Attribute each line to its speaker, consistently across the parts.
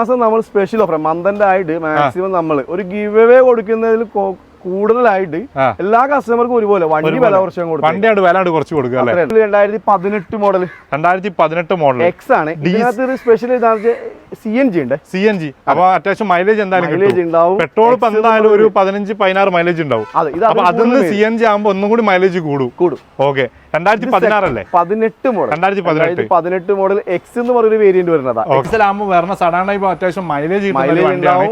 Speaker 1: മാസം നമ്മൾ special offer മന്ത്ന്റെ ആയിട്ട് മാക്സിമം നമ്മൾ ഒരു ഗിവ് അവേ കൊടുക്കുന്നതിൽ കൂടുതലായിട്ട് എല്ലാ കസ്റ്റമർക്കും ഒരുപോലെ. വണ്ടി വില കുറച്ചും കൊടുക്കും
Speaker 2: കുറച്ച് കൊടുക്കുക
Speaker 1: രണ്ടായിരത്തി പതിനെട്ട് മോഡൽ
Speaker 2: രണ്ടായിരത്തി പതിനെട്ട് മോഡൽ
Speaker 1: എക്സ് ആണ്. ഇതിനകത്ത് ഒരു സ്പെഷ്യൽ സി എൻ ജി ഉണ്ട്.
Speaker 2: സി എൻ ജി അപ്പൊ അത്യാവശ്യം മൈലേജ് എന്തായാലും
Speaker 1: മൈലേജ് ഉണ്ടാവും.
Speaker 2: പെട്രോൾ ഇപ്പൊ എന്തായാലും ഒരു പതിനഞ്ച് പതിനാറ് മൈലേജ് ഉണ്ടാവും. അപ്പൊ
Speaker 1: അതിൽ നിന്ന്
Speaker 2: സി എൻ ജി ആകുമ്പോൾ ഒന്നും കൂടി മൈലേജ് കൂടും.
Speaker 1: കൂടും.
Speaker 2: ഓക്കെ രണ്ടായിരത്തി പതിനാറല്ലേ?
Speaker 1: പതിനെട്ട് മോഡൽ
Speaker 2: രണ്ടായിരത്തി പതിനെട്ട്.
Speaker 1: പതിനെട്ട് മോഡൽ എക്സ് എന്ന് പറയുന്ന വേരിയന്റ് വരുന്നതാ.
Speaker 2: എക്സലാകുമ്പോൾ വരുന്ന സഡാൻ ടൈപ്പ് അത്യാവശ്യം മൈലേജ്
Speaker 1: ആണ്.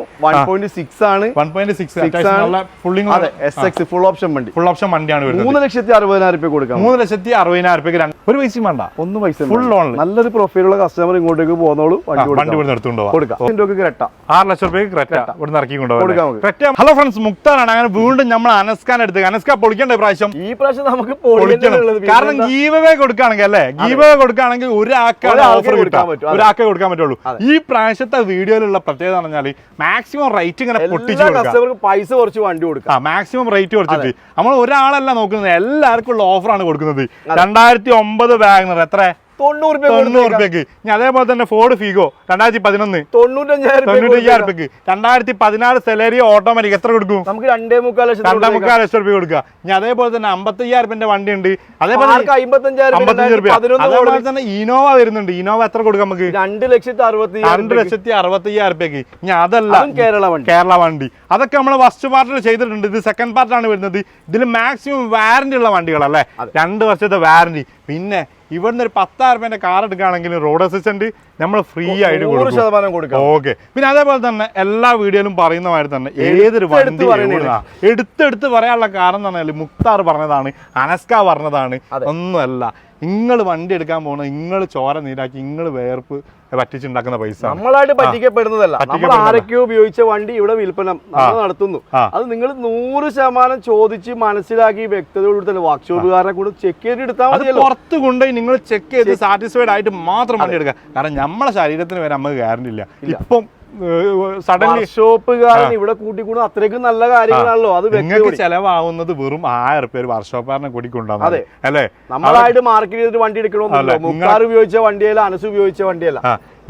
Speaker 1: ആണ്. ഫുൾ ഓപ്ഷൻ വണ്ടി.
Speaker 2: ഫുൾ ഓപ്ഷൻ വണ്ടിയാണ് വരുന്നത്.
Speaker 1: മൂന്ന് ലക്ഷത്തി അറുപതിനായിരം രൂപ കൊടുക്കാം.
Speaker 2: മൂന്ന് ലക്ഷത്തി അറുപതിനായിരം രൂപയ്ക്ക് രണ്ട് ഒരു പൈസയും വേണ്ട.
Speaker 1: ഒന്ന് പൈസ
Speaker 2: ഫുൾ ലോൺ.
Speaker 1: നല്ലൊരു പ്രൊഫൈലുള്ള കസ്റ്റമർ ഇങ്ങോട്ടേക്ക് പോകുന്നോളൂ വണ്ടി കൊടുക്കാം. ഇതിന്റെ
Speaker 2: ആറ് ലക്ഷം രൂപയ്ക്ക് ക്രെറ്റ. ഇവിടുന്ന് ഇറക്കി. കൊണ്ടുപോകാം ഹലോ ഫ്രണ്ട്സ് മുക്താനാണ്. അങ്ങനെ വീണ്ടും നമ്മൾ അനസ്കാൻ എടുത്ത് അനസ്ക പൊളിക്കേണ്ട പ്രാവശ്യം?
Speaker 1: ഈ പ്രാവശ്യം നമുക്ക്
Speaker 2: പൊളിക്കണം.
Speaker 1: പൊളിക്കാനുള്ളത്
Speaker 2: കാരണം ഗീവവേ കൊടുക്കുകയാണെങ്കിൽ അല്ലെ? ഗീവവേ കൊടുക്കുകയാണെങ്കിൽ ഒരാൾക്കാണ് ഓഫർ കിട്ടാൻ
Speaker 1: പറ്റും.
Speaker 2: ഒരാൾക്കെ കൊടുക്കാൻ പറ്റുള്ളൂ. ഈ പ്രാവശ്യത്തെ വീഡിയോയിലുള്ള പ്രത്യേകത എന്ന് പറഞ്ഞാൽ മാക്സിമം റേറ്റ് ഇങ്ങനെ പൊട്ടിച്ചു
Speaker 1: പൈസ കുറച്ച് വണ്ടി കൊടുക്കാം
Speaker 2: മാക്സിമം റേറ്റ് കുറച്ചിട്ട്. നമ്മൾ ഒരാളല്ല നോക്കുന്നത്. എല്ലാവർക്കും ഉള്ള ഓഫറാണ് കൊടുക്കുന്നത്. രണ്ടായിരത്തി ഒമ്പത് വാഗ്നർ എത്ര?
Speaker 1: തൊണ്ണൂറ്
Speaker 2: തൊണ്ണൂറ് റുപ്യക്ക്. ഇനി അതേപോലെ തന്നെ ഫോർഡ് ഫീഗോ രണ്ടായിരത്തി പതിനൊന്ന്
Speaker 1: തൊണ്ണൂറ്റഞ്ചായിരം
Speaker 2: റുപ്യക്ക്. രണ്ടായിരത്തി പതിനാറ് സെലറി ഓട്ടോമാറ്റിക് എത്ര കൊടുക്കും?
Speaker 1: നമുക്ക് രണ്ടേ മുക്കാൽ ലക്ഷം
Speaker 2: രണ്ടേ മുക്കാൽ ലക്ഷം രൂപ കൊടുക്കുക. ഇനി അതേപോലെ തന്നെ അമ്പത്തയ്യായിരം റുപ്യന്റെ വണ്ടി ഉണ്ട് അതേപോലെ
Speaker 1: അമ്പത്തഞ്ചായിരം
Speaker 2: റുപ്യ അതേപോലെ തന്നെ ഇനോവ വരുന്നുണ്ട്. ഇനോവ എത്ര കൊടുക്കാം നമുക്ക്?
Speaker 1: രണ്ട് ലക്ഷത്തി അറുപത്തി
Speaker 2: രണ്ട് ലക്ഷത്തി അറുപത്തയ്യായിരം റുപ്യക്ക്. ഇനി അതല്ല
Speaker 1: അതും കേരള വണ്ടി.
Speaker 2: കേരള വണ്ടി. അതൊക്കെ നമ്മൾ ഫസ്റ്റ് പാർട്ടിൽ ചെയ്തിട്ടുണ്ട്. ഇത് സെക്കൻഡ് പാർട്ടാണ് വരുന്നത്. ഇതിൽ മാക്സിമം വാറന്റി ഉള്ള വണ്ടികളല്ലേ? രണ്ട് വർഷത്തെ വാറന്റി പിന്നെ ഇവിടുന്ന് ഒരു പത്തായിരം റുപ്യന്റെ കാർ എടുക്കുകയാണെങ്കിൽ റോഡ് അസിസ്റ്റന്റ് നമ്മൾ ഫ്രീ ആയിട്ട് കൊടുക്കും.
Speaker 1: ശതമാനം കൊടുക്കാം.
Speaker 2: ഓക്കെ പിന്നെ അതേപോലെ തന്നെ എല്ലാ വീഡിയോയിലും പറയുന്ന മാതിരി തന്നെ ഏതൊരു വണ്ടി? എടുത്തെടുത്ത് പറയാനുള്ള കാരണം എന്ന് പറഞ്ഞാൽ മുക്താർ പറഞ്ഞതാണ് അനസ്ക പറഞ്ഞതാണ് ഒന്നുമല്ല. നിങ്ങൾ വണ്ടി എടുക്കാൻ പോകണം നിങ്ങൾ ചോര നീരാക്കി നിങ്ങൾ വേർപ്പ് പറ്റിച്ചുണ്ടാക്കുന്ന പൈസ.
Speaker 1: നമ്മളായിട്ട് പറ്റിക്കപ്പെടുന്നതല്ല. നമ്മൾ. ആരൊക്കെയോ ഉപയോഗിച്ച വണ്ടി ഇവിടെ വിൽപ്പന നടത്തുന്നു. അത് നിങ്ങൾ നൂറ് ശതമാനം ചോദിച്ച് മനസ്സിലാക്കി വ്യക്തതയോട് തന്നെ കൂടെ ചെക്ക് ചെയ്ത് എടുത്താൽ
Speaker 2: പുറത്ത് കൊണ്ടുപോയി നിങ്ങൾ ചെക്ക് ചെയ്ത് സാറ്റിസ്ഫൈഡ് ആയിട്ട് മാത്രം വണ്ടി എടുക്കുക. കാരണം നമ്മളെ ശരീരത്തിന് വരെ നമുക്ക് ഗ്യാരണ്ടി ഇല്ല. ഇപ്പം സഡൻലി
Speaker 1: ഷോപ്പുകാരൻ ഇവിടെ കൂട്ടിക്കൂടുന്ന അത്രയ്ക്കും നല്ല കാര്യങ്ങളാണല്ലോ. അത്
Speaker 2: നിങ്ങൾക്ക്
Speaker 1: വ്യക്തി
Speaker 2: ചെലവാകുന്നത് വെറും ആയിരം റുപ്യ ഒരു വർഷോപ്പാറിനെ കൂട്ടിക്കൊണ്ടാണ്
Speaker 1: അതെ.
Speaker 2: അല്ലേ?
Speaker 1: നമ്മളായിട്ട് മാർക്കറ്റ് ചെയ്തിട്ട് വണ്ടി എടുക്കണമെന്നില്ല. മുക്കാർ ഉപയോഗിച്ച വണ്ടിയല്ല അനസ് ഉപയോഗിച്ച വണ്ടിയല്ല.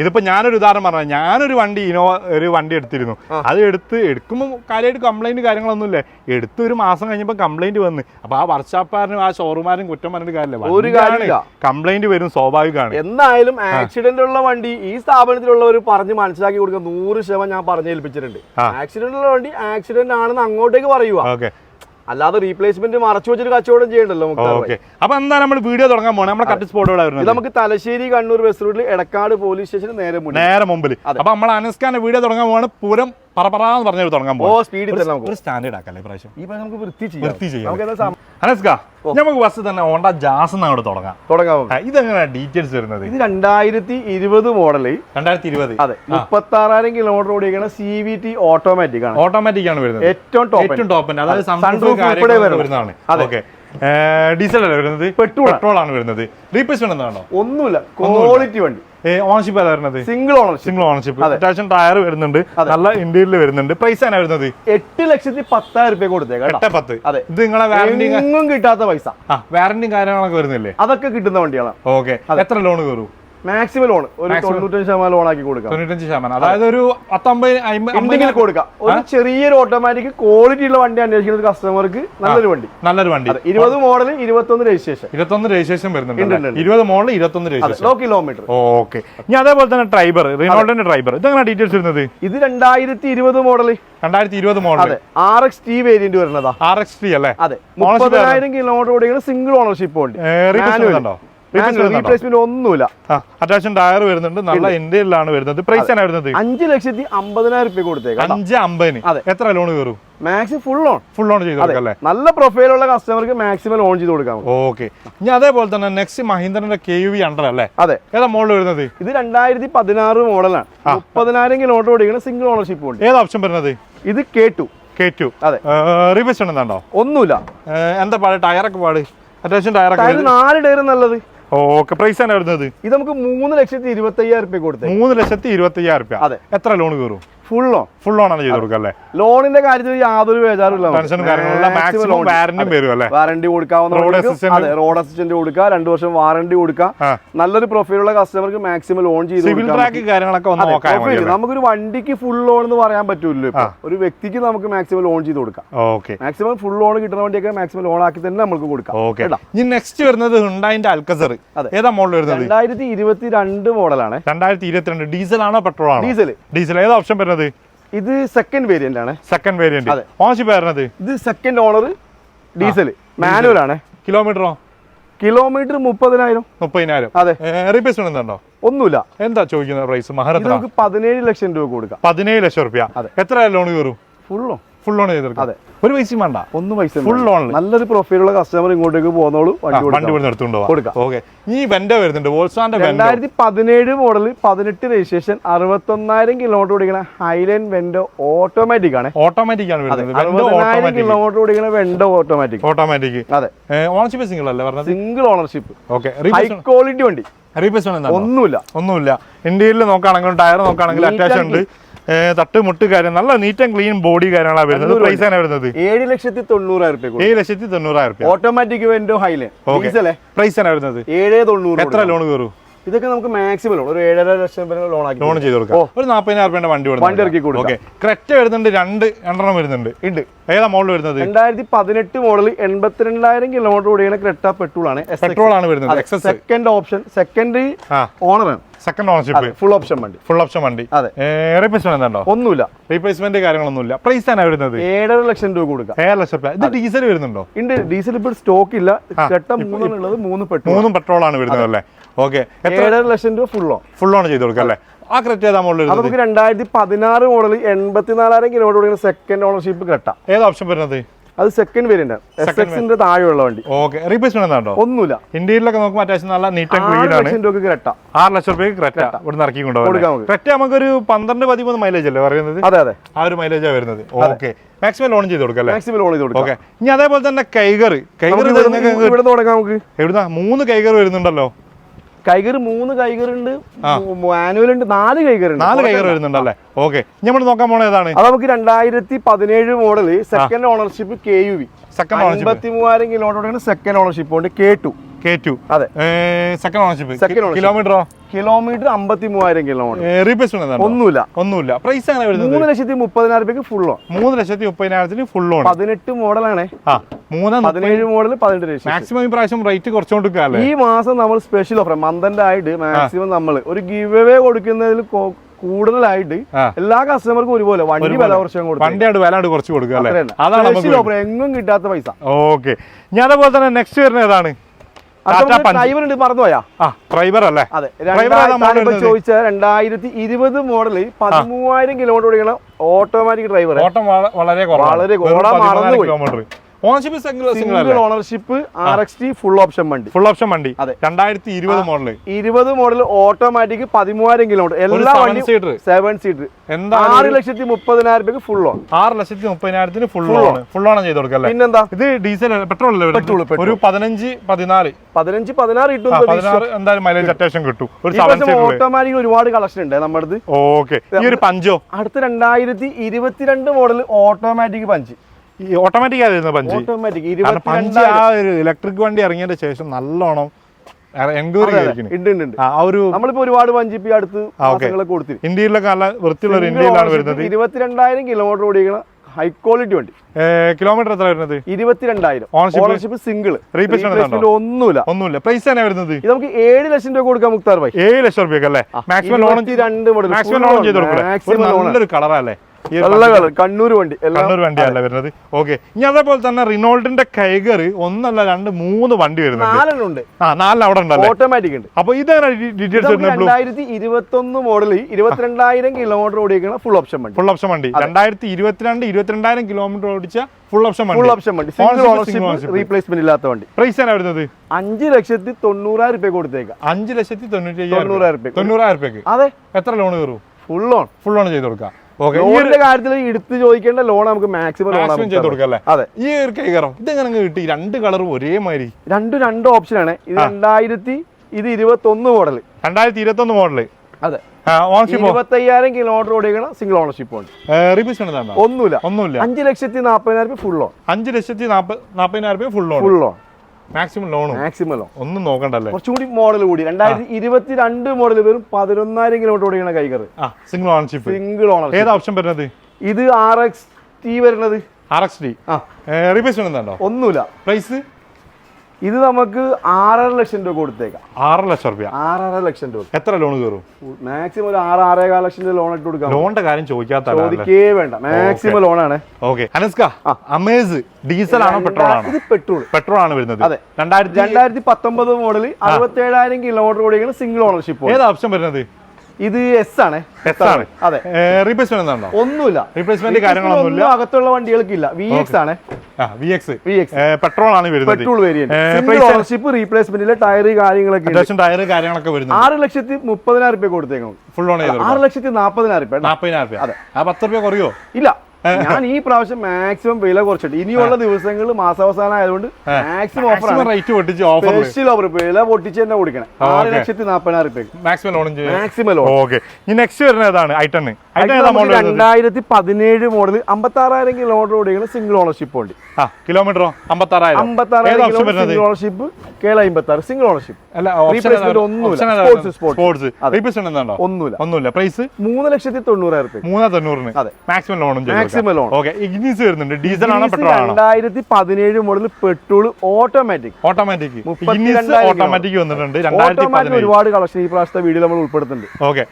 Speaker 2: ഇതിപ്പോ ഞാനൊരു ഉദാഹരണം പറഞ്ഞു ഞാനൊരു വണ്ടി ഇനോവ ഒരു വണ്ടി എടുത്തിരുന്നു. അത് എടുത്ത് എടുക്കുമ്പോൾ കാര്യമായിട്ട് കംപ്ലൈന്റ് കാര്യങ്ങളൊന്നുമില്ല. എടുത്ത് ഒരു മാസം കഴിഞ്ഞപ്പോൾ കംപ്ലൈന്റ് വന്ന്. അപ്പൊ ആ വർഷാപ്പാരനും ആ ഷോറൂമാരും കുറ്റം പറഞ്ഞിട്ട്
Speaker 1: ഒരു കാര്യമില്ല.
Speaker 2: കംപ്ലൈന്റ് വരും സ്വാഭാവികമാണ്.
Speaker 1: എന്തായാലും ആക്സിഡന്റ് ഉള്ള വണ്ടി ഈ സ്ഥാപനത്തിലുള്ളവർ പറഞ്ഞ് മനസ്സിലാക്കി കൊടുക്കുക നൂറ് ശതമാനം ഞാൻ പറഞ്ഞേൽപ്പിച്ചിട്ടുണ്ട്. ആക്സിഡന്റ് ഉള്ള വണ്ടി ആക്സിഡന്റ് ആണെന്ന് അങ്ങോട്ടേക്ക് പറയുക
Speaker 2: ഓക്കെ.
Speaker 1: അല്ലാതെ റീപ്ലേസ്മെന്റ് മറച്ചു വെച്ചൊരു കച്ചവടം ചെയ്യണ്ടല്ലോ
Speaker 2: അപ്പൊ എന്താ നമ്മൾ വീഡിയോ തുടങ്ങാൻ പോണേ? നമ്മൾ കട്ട് സ്പോട്ട്
Speaker 1: നമുക്ക് തലശ്ശേരി കണ്ണൂർ ബസ് റൂട്ടിൽ എടക്കാട് പോലീസ് സ്റ്റേഷന് നേരെ മുമ്പിൽ
Speaker 2: നേരെ മുമ്പിൽ. അപ്പൊ നമ്മൾ അനസ്കാന്റെ വീഡിയോ തുടങ്ങാൻ പോവാണ്. പൂരം പറപറാന്ന് പറഞ്ഞ് തുടങ്ങാൻ പോകും
Speaker 1: സ്പീഡിൽ തന്നെ നമുക്ക്?
Speaker 2: ഒരു സ്റ്റാൻഡേർഡ് ആക്കല്ലേ പ്രാവശ്യം?
Speaker 1: ഈ പ്രാവശ്യം നമുക്ക് വൃത്തി
Speaker 2: വൃത്തി
Speaker 1: ചെയ്യാം.
Speaker 2: ചെയ്യാം.
Speaker 1: നമുക്ക് എന്താ സം-
Speaker 2: അനസ്ക നമുക്ക് ബസ് തന്നെ ഹോണ്ട ജാസ് അങ്ങോട്ട് തുടങ്ങാം.
Speaker 1: തുടങ്ങാം.
Speaker 2: ഇതെങ്ങനെ ഡീറ്റെയിൽസ് വരുന്നത്?
Speaker 1: ഇത് രണ്ടായിരത്തി ഇരുപത് മോഡൽ
Speaker 2: രണ്ടായിരത്തി ഇരുപത്
Speaker 1: അതെ മുപ്പത്തി ആറായിരം കിലോമീറ്റർ ഓടിക്കുന്ന സി വി ടി ഓട്ടോമാറ്റിക് ആണ്.
Speaker 2: ഓട്ടോമാറ്റിക് ആണ് വരുന്നത്.
Speaker 1: ഏറ്റവും ടോപ്പ്
Speaker 2: ഏറ്റവും ടോപ്പ് അതായത്. വരുന്നതാണ്.
Speaker 1: അതെ.
Speaker 2: ഡീസൽ അല്ലേ വരുന്നത്?
Speaker 1: പെട്രോൾ.
Speaker 2: പെട്രോൾ ആണ് വരുന്നത്. റീപ്ലേസ്മെന്റ് എന്താണോ?
Speaker 1: ഒന്നുമില്ല. ക്വാളിറ്റി വണ്ടി.
Speaker 2: ഓണർഷിപ്പ് വരുന്നത്?
Speaker 1: സിംഗിൾ ഓണർഷിപ്പ്
Speaker 2: സിംഗിൾ ഓണർഷിപ്പ്
Speaker 1: അതെ.
Speaker 2: അത്യാവശ്യം ടയർ വരുന്നുണ്ട്. നല്ല ഇന്ത്യയിൽ വരുന്നുണ്ട്. പ്രൈസ് ആണ് വരുന്നത്?
Speaker 1: എട്ട് ലക്ഷത്തി പത്തായിരം രൂപ കൊടുത്തേക്കാം
Speaker 2: പത്ത്.
Speaker 1: അതെ.
Speaker 2: ഇത് നിങ്ങളെ വാറന്റി
Speaker 1: എങ്ങും കിട്ടാത്ത പൈസ.
Speaker 2: വാറന്റിയും കാര്യങ്ങളൊക്കെ വരുന്നില്ലേ?
Speaker 1: അതൊക്കെ കിട്ടുന്ന വണ്ടികളാണ്
Speaker 2: ഓക്കെ. എത്ര ലോൺ കയറും
Speaker 1: മാക്സിമം ലോൺ ഒരു. തൊണ്ണൂറ്റഞ്ച് ശതമാനം ലോൺ ആക്കി കൊടുക്കാം.
Speaker 2: തൊണ്ണൂറ്റഞ്ച് ശതമാനം. അതായത് ഒരു
Speaker 1: എന്തെങ്കിലും കൊടുക്കാം. ഒരു ചെറിയൊരു ഓട്ടോമാറ്റിക് ക്വാളിറ്റി ഉള്ള വണ്ടി അന്വേഷിക്കുന്ന കസ്റ്റമർക്ക് നല്ലൊരു വണ്ടി.
Speaker 2: നല്ലൊരു വണ്ടി.
Speaker 1: ഇരുപത് മോഡൽ ഇരുപത്തൊന്ന് രജിസ്ട്രേഷൻ
Speaker 2: ഇരുപത്തൊന്ന് രജിസ്ട്രേഷൻ വരുന്നുണ്ട്. ഇരുപത് മോഡൽ ഇരുപത്തൊന്ന് രജിസ്ട്രേഷൻ
Speaker 1: ലോ കിലോമീറ്റർ
Speaker 2: ഓക്കെ. ഇനി അതേപോലെ തന്നെ ട്രൈബർ റിനോൾഡിന്റെ ട്രൈബർ ഇതെങ്ങനെ ഡീറ്റെയിൽസ് വരുന്നത്?
Speaker 1: ഇത് രണ്ടായിരത്തി ഇരുപത് മോഡൽ
Speaker 2: രണ്ടായിരത്തി ഇരുപത് model
Speaker 1: R X T variant വരുന്നതാ.
Speaker 2: ആർ എക്സ് ടി അല്ലേ?
Speaker 1: അതെ മുപ്പതിനായിരം കിലോമീറ്റർ ഓടിക്കുന്ന സിംഗിൾ ഓണർഷിപ്പ്
Speaker 2: ഉണ്ടോ? റീപ്ലേസ്മെന്റ്
Speaker 1: റീപ്ലേസ്മെന്റ് ഒന്നുമില്ല.
Speaker 2: അത്യാവശ്യം ടയർ വരുന്നുണ്ട്. നല്ല ഇന്ത്യയിലാണ് വരുന്നത്. പ്രൈസ് ആണ് വരുന്നത്?
Speaker 1: അഞ്ച് ലക്ഷത്തി അമ്പതിനായിരം രൂപ കൊടുത്തേക്കാം
Speaker 2: അഞ്ച് അമ്പതിന്. എത്ര ലോൺ കയറും?
Speaker 1: Maximum full on
Speaker 2: full on ചെയ്ത് കൊടുക്കാം അല്ലേ?
Speaker 1: നല്ല പ്രൊഫൈലുള്ള കസ്റ്റമർക്ക് മാക്സിമം ഓൺ ചെയ്ത് കൊടുക്കാം
Speaker 2: ഓക്കെ ഇനി അതേപോലെ തന്നെ നെക്സ്റ്റ് മഹീന്ദ്രന്റെ കെ യു വി അണ്ടർ അല്ലേ?
Speaker 1: അതെ.
Speaker 2: ഏതാ മോഡൽ വരുന്നത്?
Speaker 1: ഇത് രണ്ടായിരത്തി പതിനാറ് മോഡലാണ് മുപ്പതിനായിരം കിലോമീറ്റർ ഓടിക്കുന്ന സിംഗിൾ ഓണർഷിപ്പ് ഉണ്ട്.
Speaker 2: ഏത് ഓപ്ഷൻ വരുന്നത്?
Speaker 1: ഇത് കെ ടു
Speaker 2: കെ ടു
Speaker 1: അതെ.
Speaker 2: റീപ്ലേസ് ഉണ്ടോ
Speaker 1: ഒന്നുമില്ല.
Speaker 2: എന്താ പാട്? ടയറൊക്കെ പാട്. അത്യാവശ്യം ടയറൊക്കെ
Speaker 1: ടയർ നാല് ടയർ നല്ലത്.
Speaker 2: ഓക്കെ പ്രൈസ് ആണ് വരുന്നത്?
Speaker 1: ഇത് നമുക്ക് മൂന്ന് ലക്ഷത്തി ഇരുപത്തി അയ്യായിരം രൂപ കൊടുത്തു.
Speaker 2: മൂന്ന് ലക്ഷത്തി ഇരുപത്തി അയ്യായിരം രൂപ
Speaker 1: അതെ.
Speaker 2: എത്ര ലോൺ കയറും
Speaker 1: ഫുൾ ലോൺ
Speaker 2: ഫുൾ ഓൺ ആണ് ചെയ്ത് കൊടുക്കുക അല്ലേ?
Speaker 1: ലോണിന്റെ കാര്യത്തിൽ യാതൊരു ബേജാറില്ല
Speaker 2: ടെൻഷനും മാക്സിമം വാറന്റിയും വരും അല്ലേ?
Speaker 1: വാറണ്ടി കൊടുക്കാവുന്ന അതെ റോഡ് അസിസ്റ്റന്റ് കൊടുക്കുക രണ്ടു വർഷം വാറണ്ടി കൊടുക്കുക. നല്ലൊരു പ്രൊഫൈലുള്ള കസ്റ്റമർക്ക് മാക്സിമം ലോൺ ചെയ്ത്
Speaker 2: സിവിൽ ട്രാക്ക് കാര്യങ്ങളൊക്കെ ഒന്ന്
Speaker 1: profile. നമുക്കൊരു വണ്ടിക്ക് ഫുൾ ലോൺ എന്ന് പറയാൻ പറ്റൂല്ലോ ഒരു വ്യക്തിക്ക് നമുക്ക് മാക്സിമം ലോൺ ചെയ്ത് കൊടുക്കാം.
Speaker 2: ഓക്കെ
Speaker 1: മാക്സിമം ഫുൾ ലോൺ കിട്ടുന്ന വണ്ടിയൊക്കെ മാക്സിമം ലോൺ ആക്കി തന്നെ നമുക്ക് കൊടുക്കാം.
Speaker 2: ഓക്കെ ഇനി നെക്സ്റ്റ് വരുന്നത് ഹുണ്ടായിന്റെ അൽക്കസർ. ഏതാ മോഡൽ വരുന്നത്?
Speaker 1: രണ്ടായിരത്തി ഇരുപത്തി രണ്ട് മോഡലാണ്
Speaker 2: രണ്ടായിരത്തി ഇരുപത്തിരണ്ട്. ഡീസൽ ആണോ പെട്രോൾ ആണോ?
Speaker 1: ഡീസൽ
Speaker 2: ഡീസൽ ഏത് ഓപ്ഷൻ വരുന്നത്?
Speaker 1: ഇത് സെക്കൻഡ് വേരിയന്റ് ആണ്.
Speaker 2: സെക്കൻഡ് വേരിയന്റ് ഓണർഷിപ്പ് വരുന്നത്
Speaker 1: ഇത് സെക്കൻഡ് ഓണർ ഡീസൽ മാനുവൽ ആണ്.
Speaker 2: കിലോമീറ്ററോ
Speaker 1: കിലോമീറ്റർ മുപ്പതിനായിരം.
Speaker 2: മുപ്പതിനായിരം.
Speaker 1: അതെ.
Speaker 2: റീപ്ലേസ്മെന്റ് എന്തുണ്ടോ
Speaker 1: ഒന്നുമില്ല.
Speaker 2: എന്താ ചോദിക്കുന്ന പ്രൈസ് മഹാരാജ്
Speaker 1: നമുക്ക് പതിനേഴ് ലക്ഷം രൂപ കൊടുക്കാം.
Speaker 2: പതിനേഴ് ലക്ഷം റുപ്യ.
Speaker 1: അതെ.
Speaker 2: എത്ര ലോൺ കയറും?
Speaker 1: ഫുള്ളോ
Speaker 2: ഫുൾ ലോൺ ചെയ്തെടുക്കാം. ഒരു പൈസയും വേണ്ട.
Speaker 1: ഒന്നും പൈസ
Speaker 2: ഫുൾ
Speaker 1: ഓൺ
Speaker 2: നല്ലൊരു പ്രൊഫൈൽ
Speaker 1: ഉള്ള പ്രൊഫൈലുള്ള കസ്റ്റമർ ഇങ്ങോട്ടേക്ക് പോകുന്നോളൂ വണ്ടി
Speaker 2: വണ്ടി ഇവിടെ എടുത്തുകൊണ്ട്
Speaker 1: കൊടുക്കാം.
Speaker 2: ഓക്കെ ഈ വെൻഡോ വരുന്നുണ്ട്. വോൾസാന്റെ
Speaker 1: രണ്ടായിരത്തി പതിനേഴ് മോഡൽ പതിനെട്ട് രജിസ്ട്രേഷൻ അറുപത്തൊന്നായിരം കിലോമീറ്റർ ഓടിക്കണ ഹൈലൈൻ വെൻഡോ ഓട്ടോമാറ്റിക് ആണ്.
Speaker 2: ഓട്ടോമാറ്റിക് ആണ്
Speaker 1: അറുപതിനായിരം കിലോമീറ്റർ ഓടിക്കണ വെൻഡോ ഓട്ടോമാറ്റിക്
Speaker 2: ഓട്ടോമാറ്റിക്
Speaker 1: അതെ.
Speaker 2: ഓണർഷിപ്പ് സിംഗിൾ അല്ലേ പറഞ്ഞത്?
Speaker 1: Single ownership
Speaker 2: okay
Speaker 1: high quality വണ്ടി.
Speaker 2: റീപ്ലേസ്മെന്റ്
Speaker 1: ഒന്നുമില്ല.
Speaker 2: ഒന്നുമില്ല. ഇന്ത്യയിൽ നോക്കുകയാണെങ്കിലും ടയർ നോക്കുകയാണെങ്കിലും
Speaker 1: അറ്റാച്ച്
Speaker 2: ഉണ്ട്. തട്ട് മുട്ട് കാര്യം നല്ല നീറ്റ് ആൻഡ് ക്ലീൻ ബോഡി കാര്യങ്ങളാണ് വരുന്നത്. പ്രൈസ് ആണ് വരുന്നത്.
Speaker 1: ഏഴ് ലക്ഷത്തി തൊണ്ണൂറായിരം രൂപ
Speaker 2: ഏഴ് ലക്ഷത്തി തൊണ്ണൂറായിരം രൂപ.
Speaker 1: ഓട്ടോമാറ്റിക് വെൻഡോ
Speaker 2: ഓക്കെ പ്രൈസ് ആണ് വരുന്നത്.
Speaker 1: ഏഴ് തൊണ്ണൂറ്
Speaker 2: എത്ര ലോൺ കയറും
Speaker 1: ഇതൊക്കെ നമുക്ക് മാക്സിമം ലോൺ ഒരു ഏഴര ലക്ഷം വരെ ലോൺ ആക്കി
Speaker 2: ലോൺ ചെയ്ത് കൊടുക്കാം. ഒരു നാൽപ്പതിനായിരം രൂപയുടെ വണ്ടി
Speaker 1: വണ്ടി ഇറക്കി കൊടുക്കും.
Speaker 2: ഓക്കെ ക്രെറ്റ വരുന്നുണ്ട് രണ്ട് രണ്ടെണ്ണം വരുന്നുണ്ട്.
Speaker 1: ഉണ്ട്.
Speaker 2: ഏതാ മോഡൽ വരുന്നത്?
Speaker 1: രണ്ടായിരത്തി പതിനെട്ട് മോഡൽ എൺപത്തിരണ്ടായിരം കിലോമീറ്റർ കൂടിയാണ് ക്രെറ്റ പെട്രോൾ ആണ്.
Speaker 2: പെട്രോൾ ആണ് വരുന്നത്.
Speaker 1: സെക്കൻഡ് ഓപ്ഷൻ സെക്കൻഡ്
Speaker 2: ഓണർ
Speaker 1: ആണ്.
Speaker 2: സെക്കൻഡ് ഓണർഷിപ്പ്
Speaker 1: ഫുൾ ഓപ്ഷൻ വണ്ടി.
Speaker 2: ഫുൾ ഓപ്ഷൻ വണ്ടി.
Speaker 1: അതെ.
Speaker 2: റീപ്ലേസ്മെന്റ് എന്താണ്ടോ
Speaker 1: ഒന്നുമില്ല.
Speaker 2: റീപ്ലേസ്മെന്റ് കാര്യങ്ങളൊന്നുമില്ല. പ്രൈസ് ആണ് വരുന്നത്?
Speaker 1: ഏഴര ലക്ഷം രൂപ കൊടുക്കുക
Speaker 2: ഏഴര ലക്ഷം രൂപ. ഇത് ഡീസൽ വരുന്നുണ്ടോ?
Speaker 1: ഉണ്ട്. ഡീസൽ ഇപ്പോൾ സ്റ്റോക്ക് ഇല്ല. ഘട്ടം മൂന്നുള്ളത് മൂന്ന് പെട്രോൾ
Speaker 2: മൂന്നും പെട്രോൾ ആണ് വരുന്നത് അല്ലേ? ഓക്കെ.
Speaker 1: ഏഴര ലക്ഷം രൂപ ഫുള്ളോ
Speaker 2: ഫുൾ ഓൺ ചെയ്ത് കൊടുക്കാം അല്ലേ? ആ ക്രെറ്റ ഏതാ മോഡൽ
Speaker 1: നമുക്ക് രണ്ടായിരത്തി പതിനാറ് മോഡൽ എൺപത്തിനാലായിരം കിലോമീറ്റർ ഓടിക്കുന്ന സെക്കൻഡ് ഓണർഷിപ്പ് ക്രെട്ട
Speaker 2: ഏത് ഓപ്ഷൻ വരുന്നത്?
Speaker 1: അത് സെക്കൻഡ് വേരിയന്റ് എസ് എക്സിന്റെ താഴെയുള്ള വണ്ടി.
Speaker 2: ഓക്കെ. റീപ്ലേസ്മെന്റ് എന്താണ്ടോ
Speaker 1: ഒന്നുമില്ല.
Speaker 2: ഇന്ത്യയിലൊക്കെ നോക്കുമ്പോൾ അത്യാവശ്യം നല്ല നീറ്റ് ആൻഡ് ക്ലീൻ ആണ്.
Speaker 1: ലക്ഷം രൂപ ക്രെട്ട
Speaker 2: ആറ് ലക്ഷം രൂപയ്ക്ക് ക്രെറ്റ ഇവിടുന്ന് ഇറക്കി കൊണ്ടുപോകാം
Speaker 1: നമുക്ക്.
Speaker 2: ഒരു പന്ത്രണ്ട് പതിമൂന്ന് മൈലേജ് അല്ലേ പറയുന്നത്?
Speaker 1: അതെ അതെ.
Speaker 2: ആ ഒരു മൈലേജാണ് വരുന്നത്. ഓക്കെ. മാക്സിമം ലോൺ ചെയ്ത് കൊടുക്കാം
Speaker 1: മാക്സിമം ലോൺ ചെയ്ത് കൊടുക്കാം.
Speaker 2: ഓക്കെ. ഇനി അതേപോലെ തന്നെ കൈകർ കൈകർ
Speaker 1: ഇവിടെ തുടങ്ങാം നമുക്ക്.
Speaker 2: എവിടുന്ന? മൂന്ന് കൈകർ വരുന്നുണ്ടല്ലോ.
Speaker 1: കൈകർ മൂന്ന് കൈകർ ഉണ്ട് മാനുവൽ ഉണ്ട് നാല് കൈകർ ഉണ്ട്
Speaker 2: നാല് കൈകർ വരുന്നുണ്ടല്ലേ? ഓക്കെ. നമ്മൾ നോക്കാൻ പോണ ഏതാണ്?
Speaker 1: അത് നമുക്ക് രണ്ടായിരത്തി പതിനേഴ് model second ownership K U V
Speaker 2: second ownership
Speaker 1: അമ്പത്തി മൂവായിരം കിലോമീറ്റർ സെക്കൻഡ് ഓണർഷിപ്പ് ഉണ്ട് കെ ടു
Speaker 2: കെ ടു
Speaker 1: അതെ.
Speaker 2: Second ownership
Speaker 1: second.
Speaker 2: കിലോമീറ്ററോ
Speaker 1: കിലോമീറ്റർ അമ്പത്തി മൂവായിരം കിലോമീറ്റർ
Speaker 2: റീപ്ലേസ്മെന്റ് എന്താണ്?
Speaker 1: ഒന്നുമില്ല.
Speaker 2: ഒന്നുമില്ല. പ്രൈസ് ആണ് വരുന്നത്?
Speaker 1: മൂന്ന് ലക്ഷത്തി മുപ്പതിനായിരം രൂപയ്ക്ക് ഫുള്ളോ
Speaker 2: മൂന്ന് ലക്ഷത്തി മുപ്പതിനായിരത്തിന് ഫുൾ
Speaker 1: പതിനെട്ട് മോഡലാണ്.
Speaker 2: ആ മൂന്ന്
Speaker 1: പതിനേഴ് മോഡൽ പതിനെട്ട് ലക്ഷം
Speaker 2: മാക്സിമം ഈ പ്രാവശ്യം റേറ്റ് കുറച്ചുകൊണ്ട് അല്ലേ?
Speaker 1: ഈ മാസം നമ്മൾ സ്പെഷ്യൽ ഓഫർ മന്ദന്റെ ആയിട്ട് മാക്സിമം നമ്മൾ ഒരു ഗിവ് അവേ കൊടുക്കുന്നതിൽ കൂടുതലായിട്ട് എല്ലാ കസ്റ്റമർക്കും ഒരുപോലെ വണ്ടി വില കുറച്ചും
Speaker 2: വണ്ടിയാണ് വില കുറച്ച് കൊടുക്കുക അതാണ്
Speaker 1: എങ്ങും കിട്ടാത്ത പൈസ.
Speaker 2: ഓക്കെ ഞാൻ അതുപോലെ തന്നെ നെക്സ്റ്റ് വരുന്ന ഏതാണ്? ടാറ്റ
Speaker 1: ഡ്രൈവർ മറന്നുപോയാ?
Speaker 2: അല്ലേ?
Speaker 1: അതെ? ചോദിച്ച രണ്ടായിരത്തി ഇരുപത് മോഡലിൽ പതിമൂവായിരം കിലോമീറ്റർ ഓട്ടോമാറ്റിക് ഡ്രൈവർ
Speaker 2: വളരെ
Speaker 1: വളരെ
Speaker 2: ownership single
Speaker 1: ownership R X T full option വണ്ടി.
Speaker 2: ഫുൾ ഓപ്ഷൻ വണ്ടി.
Speaker 1: അതെ.
Speaker 2: രണ്ടായിരത്തി ഇരുപത് മോഡൽ
Speaker 1: ഇരുപത് മോഡൽ ഓട്ടോമാറ്റിക് പതിമൂവായിരം കിലോമീറ്റർ എല്ലാ വണ്ടി
Speaker 2: സീറ്റർ
Speaker 1: സെവൻ സീറ്റർ
Speaker 2: എന്താ
Speaker 1: ആറ് ലക്ഷത്തി മുപ്പതിനായിരം രൂപയ്ക്ക് ഫുൾ ഓൺ
Speaker 2: ആറ് ലക്ഷത്തി മുപ്പതിനായിരത്തിന് ഫുൾ ഓൺ ഫുൾ ഓൺ ചെയ്ത് കൊടുക്കല്ലേ
Speaker 1: പിന്നെന്താ?
Speaker 2: ഇത് ഡീസൽ പെട്രോൾ അല്ലേ
Speaker 1: petrol.
Speaker 2: ഒരു പതിനഞ്ച് പതിനാല്.
Speaker 1: പതിനഞ്ച് പതിനാറ് കിട്ടും
Speaker 2: എന്തായാലും മൈലേജ് അത്യാവശ്യം കിട്ടും. ഒരു
Speaker 1: ഓട്ടോമാറ്റിക് ഒരുപാട് കളക്ഷൻ ഉണ്ട് നമ്മുടെ
Speaker 2: ഓക്കെ ഈ ഒരു പഞ്ചോ?
Speaker 1: അടുത്ത രണ്ടായിരത്തി ഇരുപത്തിരണ്ട് മോഡൽ ഓട്ടോമാറ്റിക് പഞ്ച്.
Speaker 2: ഈ ഓട്ടോമാറ്റിക് ആയിരുന്നു പഞ്ച്
Speaker 1: ഓട്ടോമാറ്റിക്
Speaker 2: പഞ്ച് ആ ഒരു ഇലക്ട്രിക് വണ്ടി ഇറങ്ങിയതിന് ശേഷം നല്ലോണം
Speaker 1: നമ്മളിപ്പോ ഒരുപാട് വഞ്ചിപ്പി അടുത്ത് മാസങ്ങളൊക്കെ കൊടുത്തിരി
Speaker 2: ഇന്ത്യയിലൊക്കെ നല്ല വൃത്തിയുള്ള ഒരു ഇന്ത്യയിലാണ് വരുന്നത്.
Speaker 1: ഇരുപത്തിരണ്ടായിരം കിലോമീറ്റർ ഓടിക്കുന്ന ഹൈ ക്വാളിറ്റി വണ്ടി.
Speaker 2: കിലോമീറ്റർ എത്ര വരുന്നത്?
Speaker 1: ഇരുപത്തിരണ്ടായിരം. ഓണർഷിപ്പ് സിംഗിൾ ഒന്നുമില്ല.
Speaker 2: ഒന്നുമില്ല. പ്രൈസ് തന്നെ വരുന്നത്?
Speaker 1: ഇത് നമുക്ക് ഏഴ് ലക്ഷം രൂപ കൊടുക്കാം മുക്താർ ഭായി.
Speaker 2: ഏഴ് ലക്ഷം രൂപ അല്ലേ? മാക്സിമം ലോൺ
Speaker 1: രണ്ട്.
Speaker 2: Maximum loan. ചെയ്ത്
Speaker 1: Maximum
Speaker 2: നല്ലൊരു കളറല്ലേ?
Speaker 1: കണ്ണൂർ വണ്ടി
Speaker 2: കണ്ണൂർ വണ്ടിയല്ല വരുന്നത്? ഓക്കെ ഇനി അതേപോലെ തന്നെ റിനോൾഡിന്റെ കൈകർ ഒന്നല്ല രണ്ട് മൂന്ന് വണ്ടി വരുന്നുണ്ട്. ആ നാലിന് അവിടെ ഉണ്ടല്ലേ?
Speaker 1: ഓട്ടോമാറ്റിക് ഉണ്ട്.
Speaker 2: അപ്പൊ ഇതെങ്ങനെ ഡീറ്റെയിൽസ്
Speaker 1: രണ്ടായിരത്തി ഇരുപത്തി ഒന്ന് മോഡൽ ഇരുപത്തിരണ്ടായിരം കിലോമീറ്റർ ഓടിക്കുന്ന ഫുൾ ഓപ്ഷൻ വണ്ടി.
Speaker 2: ഫുൾ ഓപ്ഷൻ വണ്ടി. രണ്ടായിരത്തി ഇരുപത്തിരണ്ട് ഇരുപത്തിരണ്ടായിരം കിലോമീറ്റർ ഓടിച്ച ഫുൾ ഓപ്ഷൻ
Speaker 1: ഫുൾ ഓപ്ഷൻ വണ്ടി. സിംഗിൾ ഓണർഷിപ്പ് റീപ്ലേസ്മെന്റ് ഇല്ലാത്ത വണ്ടി.
Speaker 2: പ്രൈസ് ആണ് വരുന്നത്?
Speaker 1: അഞ്ച് ലക്ഷത്തി തൊണ്ണൂറായിരം രൂപ കൊടുത്തേക്കാം.
Speaker 2: അഞ്ച് ലക്ഷത്തി തൊണ്ണൂറ്റി
Speaker 1: തൊണ്ണൂറായിരം രൂപ.
Speaker 2: തൊണ്ണൂറായിരം രൂപ
Speaker 1: അതെ.
Speaker 2: എത്ര ലോൺ കയറും?
Speaker 1: ഫുൾ ഓൺ
Speaker 2: ഫുൾ ഓൺ ചെയ്ത് കൊടുക്കാം.
Speaker 1: ലോണിന്റെ കാര്യത്തിൽ എടുത്ത് ചോദിക്കേണ്ട ലോൺ നമുക്ക് മാക്സിമം
Speaker 2: മാക്സിമം ചെയ്ത് കൊടുക്കാം അല്ലേ?
Speaker 1: അതെ.
Speaker 2: ഈ ഒരു കൈകറോ ഇതെങ്ങനെ കിട്ടി? രണ്ട് കളറും ഒരേമാതിരി.
Speaker 1: രണ്ടും രണ്ട് ഓപ്ഷനാണ് ഇത് രണ്ടായിരത്തി ഇത് ഇരുപത്തി ഒന്ന് മോഡൽ
Speaker 2: രണ്ടായിരത്തി ഇരുപത്തി ഒന്ന് മോഡൽ
Speaker 1: അതെ ഇരുപത്തയ്യായിരം കിലോമീറ്റർ ഓടിക്കണം സിംഗിൾ ഓണർഷിപ്പ് ഉണ്ട്. ഒന്നുമില്ല.
Speaker 2: ഒന്നുമില്ല.
Speaker 1: അഞ്ച് ലക്ഷത്തി നാൽപ്പതിനായിരം രൂപ ഫുള്ളോ
Speaker 2: അഞ്ച് ലക്ഷത്തി നാപ്പ നാപ്പതിനായിരം ഫുൾ ഓൺ
Speaker 1: ഫുള്ളോ
Speaker 2: മാക്സിമം ലോൺ
Speaker 1: മാക്സിമം ലോൺ
Speaker 2: ഒന്നും നോക്കണ്ടല്ലേ?
Speaker 1: കുറച്ചും കൂടി മോഡൽ കൂടി. രണ്ടായിരത്തി ഇരുപത്തി രണ്ട് മോഡൽ വെറും പതിനൊന്നായിരം kilometre ഓടിക്കണ Kiger
Speaker 2: single ownership
Speaker 1: single owner
Speaker 2: ഏത് ഓപ്ഷൻ വരുന്നത്?
Speaker 1: ഇത് ആർ എക്സ് ടി വരുന്നത്?
Speaker 2: ആർ എക്സ് ഡി
Speaker 1: ആ.
Speaker 2: ഉണ്ടോ
Speaker 1: ഒന്നുമില്ല.
Speaker 2: പ്രൈസ്
Speaker 1: ഇത് നമുക്ക് ആറര ലക്ഷം രൂപ കൊടുത്തേക്കാം.
Speaker 2: ആറ് ലക്ഷം രൂപ
Speaker 1: ആറര ലക്ഷം രൂപ.
Speaker 2: എത്ര ലോൺ കയറും?
Speaker 1: മാക്സിമം ഒരു ആറ് ആറേകാൽ ലക്ഷം രൂപ ലോൺ ഇട്ട് കൊടുക്കാം.
Speaker 2: ലോണിന്റെ കാര്യം ചോദിക്കാത്ത
Speaker 1: ചോദിക്കേ വേണ്ട. മാക്സിമം ലോണാണ്
Speaker 2: ഓക്കെ. അനസ്ക അമേസ് ഡീസൽ ആണോ പെട്രോൾ ആണോ?
Speaker 1: ഇത് പെട്രോൾ
Speaker 2: പെട്രോൾ ആണ് വരുന്നത്.
Speaker 1: അതെ.
Speaker 2: രണ്ടായിരത്തി
Speaker 1: രണ്ടായിരത്തി പത്തൊമ്പത് മോഡൽ അറുപത്തി ഏഴായിരം കിലോമീറ്റർ ഓടിക്കുന്ന സിംഗിൾ ഓണർഷിപ്പ്
Speaker 2: ഏത് ഓപ്ഷൻ വരുന്നത്?
Speaker 1: ഇത് എസ് ആണ്.
Speaker 2: എസ് ആണ്.
Speaker 1: അതെ.
Speaker 2: റീപ്ലേസ്മെന്റ് എന്താണോ?
Speaker 1: ഒന്നുമില്ല.
Speaker 2: റീപ്ലേസ്മെന്റ് കാര്യങ്ങളൊന്നുമില്ല
Speaker 1: അകത്തുള്ള അകത്തുള്ള വണ്ടികൾക്കില്ല. വി എക്സ് ആണ്.
Speaker 2: പെട്രോൾ ആണ് വരുന്നത്.
Speaker 1: പെട്രോൾ വേരിയന്റ് ഓണർഷിപ്പ് റീപ്ലേസ്മെന്റിലെ ടയർ കാര്യങ്ങളൊക്കെ.
Speaker 2: ടയർ കാര്യങ്ങളൊക്കെ വരുന്നത്
Speaker 1: ആറ് ലക്ഷത്തി മുപ്പതിനായിരം രൂപ കൊടുത്തേക്കണം.
Speaker 2: ഫുൾ ഓൺ
Speaker 1: ആറ് ലക്ഷത്തി നാപ്പതിനായിരം രൂപ
Speaker 2: നാപ്പതിനായിരം രൂപ ആ പത്ത് രൂപ കുറയോ?
Speaker 1: ഇല്ല. ഞാൻ ഈ പ്രാവശ്യം മാക്സിമം വില കുറച്ചിട്ട്. ഇനിയുള്ള ദിവസങ്ങളിൽ മാസാവസാനം ആയതുകൊണ്ട് മാക്സിമം ഓഫർ
Speaker 2: റേറ്റ് പൊട്ടിച്ച് ഓഫർ
Speaker 1: സ്പെഷ്യൽ ഓഫർ വില പൊട്ടിച്ച് തന്നെ കൊടുക്കണം. ആറ് ലക്ഷത്തി നാപ്പതിനായിരം രൂപയ്ക്ക്
Speaker 2: മാക്സിമം ചെയ്യും.
Speaker 1: Maximum loan
Speaker 2: okay. ഇനി നെക്സ്റ്റ് വരുന്നത് ഏതാണ്? ഐട്ടൺ
Speaker 1: രണ്ടായിരത്തി പതിനേഴ് മോഡൽ അമ്പത്തി ആറായിരം കിലോമീറ്റർ ഓടിക്കുന്ന സിംഗിൾ ഓണർഷിപ്പ് ഉണ്ട്.
Speaker 2: കിലോമീറ്ററോ
Speaker 1: അമ്പത്തി ആറായിരം കിലോമീറ്റർ സിംഗിൾ ഓണർഷിപ്പ് കേള അമ്പത്തി ആറ് സിംഗിൾ ഓണർഷിപ്പ് ഒന്നുമില്ല.
Speaker 2: സ്പോർട്സ്
Speaker 1: ഒന്നുമില്ല.
Speaker 2: ഒന്നുമില്ല. പ്രൈസ്
Speaker 1: മൂന്ന് ലക്ഷത്തി തൊണ്ണൂറായിരം രൂപ
Speaker 2: മൂന്നാ തൊണ്ണൂറിന്.
Speaker 1: അതെ.
Speaker 2: മാക്സിമം ലോണും
Speaker 1: Maximum ലോൺ
Speaker 2: ഓക്കെ ഇഗ്നീസ് വരുന്നുണ്ട്. ഡീസൽ ആണോ പെട്രോൾ ആണോ?
Speaker 1: രണ്ടായിരത്തി പതിനേഴ് model petrol automatic
Speaker 2: automatic automatic വന്നിട്ടുണ്ട്. രണ്ടായിരത്തി
Speaker 1: ഒരുപാട് കളക്ഷൻ ഈ പ്രാവശ്യത്തെ വീഡിയോ നമ്മൾ ഉൾപ്പെടുത്തുന്നുണ്ട്.
Speaker 2: ഓക്കെ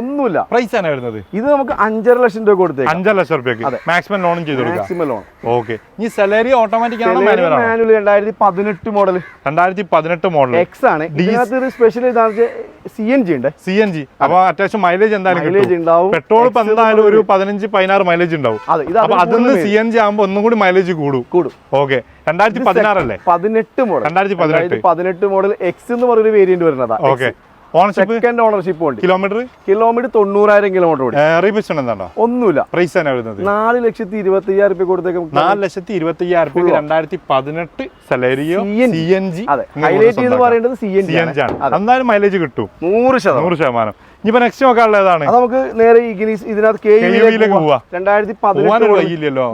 Speaker 1: ഒന്നുമില്ല.
Speaker 2: പ്രൈസ് ആണ് വരുന്നത്?
Speaker 1: ഇത് നമുക്ക് അഞ്ചര ലക്ഷം രൂപ കൊടുത്തേക്കാം.
Speaker 2: അഞ്ചര ലക്ഷം രൂപയ്ക്ക്. മാക്സിമം ലോണും ചെയ്ത്
Speaker 1: മാക്സിമം ലോൺ
Speaker 2: ഓക്കെ ഈ സെലറി ഓട്ടോമാറ്റിക് ആണോ മാനുവൽ
Speaker 1: രണ്ടായിരത്തി പതിനെട്ട് മോഡൽ
Speaker 2: രണ്ടായിരത്തി പതിനെട്ട് മോഡൽ
Speaker 1: എക്സ് ആണ്. ഇതിനകത്ത് സ്പെഷ്യൽ ഇതാണ് സി എൻ ജി ഉണ്ട്?
Speaker 2: സി എൻ ജി അപ്പൊ അത്യാവശ്യം മൈലേജ് എന്തായാലും
Speaker 1: മൈലേജ് ഉണ്ടാവും.
Speaker 2: പെട്രോൾ ഇപ്പൊ എന്തായാലും ഒരു പതിനഞ്ച് പതിനാറ് മൈലേജ് ഉണ്ടാവും.
Speaker 1: അതെ ഇത്
Speaker 2: അപ്പൊ
Speaker 1: അതിൽ
Speaker 2: നിന്ന് സി എൻ ജി ആകുമ്പോ ഒന്നും കൂടി മൈലേജ് കൂടും.
Speaker 1: കൂടും.
Speaker 2: ഓക്കെ രണ്ടായിരത്തി പതിനാറല്ലേ?
Speaker 1: പതിനെട്ട് മോഡൽ
Speaker 2: രണ്ടായിരത്തി പതിനെട്ട്.
Speaker 1: പതിനെട്ട് മോഡൽ എക്സ് എന്ന് പറയുന്ന വേരിയന്റ് വരുന്നതാ.
Speaker 2: ഓക്കെ
Speaker 1: സെക്കൻഡ് ഓണർഷിപ്പ് ഉണ്ട്
Speaker 2: കിലോമീറ്റർ
Speaker 1: കിലോമീറ്റർ തൊണ്ണൂറായിരം കിലോമീറ്റർ ഓടി.
Speaker 2: റീപേഷൻ എന്താണോ
Speaker 1: ഒന്നുമില്ല.
Speaker 2: പ്രൈസ് തന്നെ വരുന്നത്?
Speaker 1: നാല് ലക്ഷത്തി ഇരുപത്തി അയ്യായിരം രൂപ കൊടുത്തേക്കും
Speaker 2: നാല് ലക്ഷത്തി ഇരുപത്തി അയ്യായിരം രൂപ രണ്ടായിരത്തി പതിനെട്ട് സെലേരിയോ സി എൻ ജി
Speaker 1: അതെ. ഹൈലൈറ്റ് എന്ന് പറയുന്നത് സി എൻ ജി
Speaker 2: ആണ്. എന്തായാലും മൈലേജ് കിട്ടും.
Speaker 1: നൂറ് ശതമാനം.
Speaker 2: നൂറ് ശതമാനം. ഇനിയിപ്പോ നെക്സ്റ്റ് നോക്കാനുള്ള ഏതാണ്?
Speaker 1: അത് നമുക്ക് നേരെ ഇതിനകത്ത് കെ
Speaker 2: പോവാ.
Speaker 1: രണ്ടായിരത്തി പതിനെട്ട്
Speaker 2: വഴിയില്ലല്ലോ.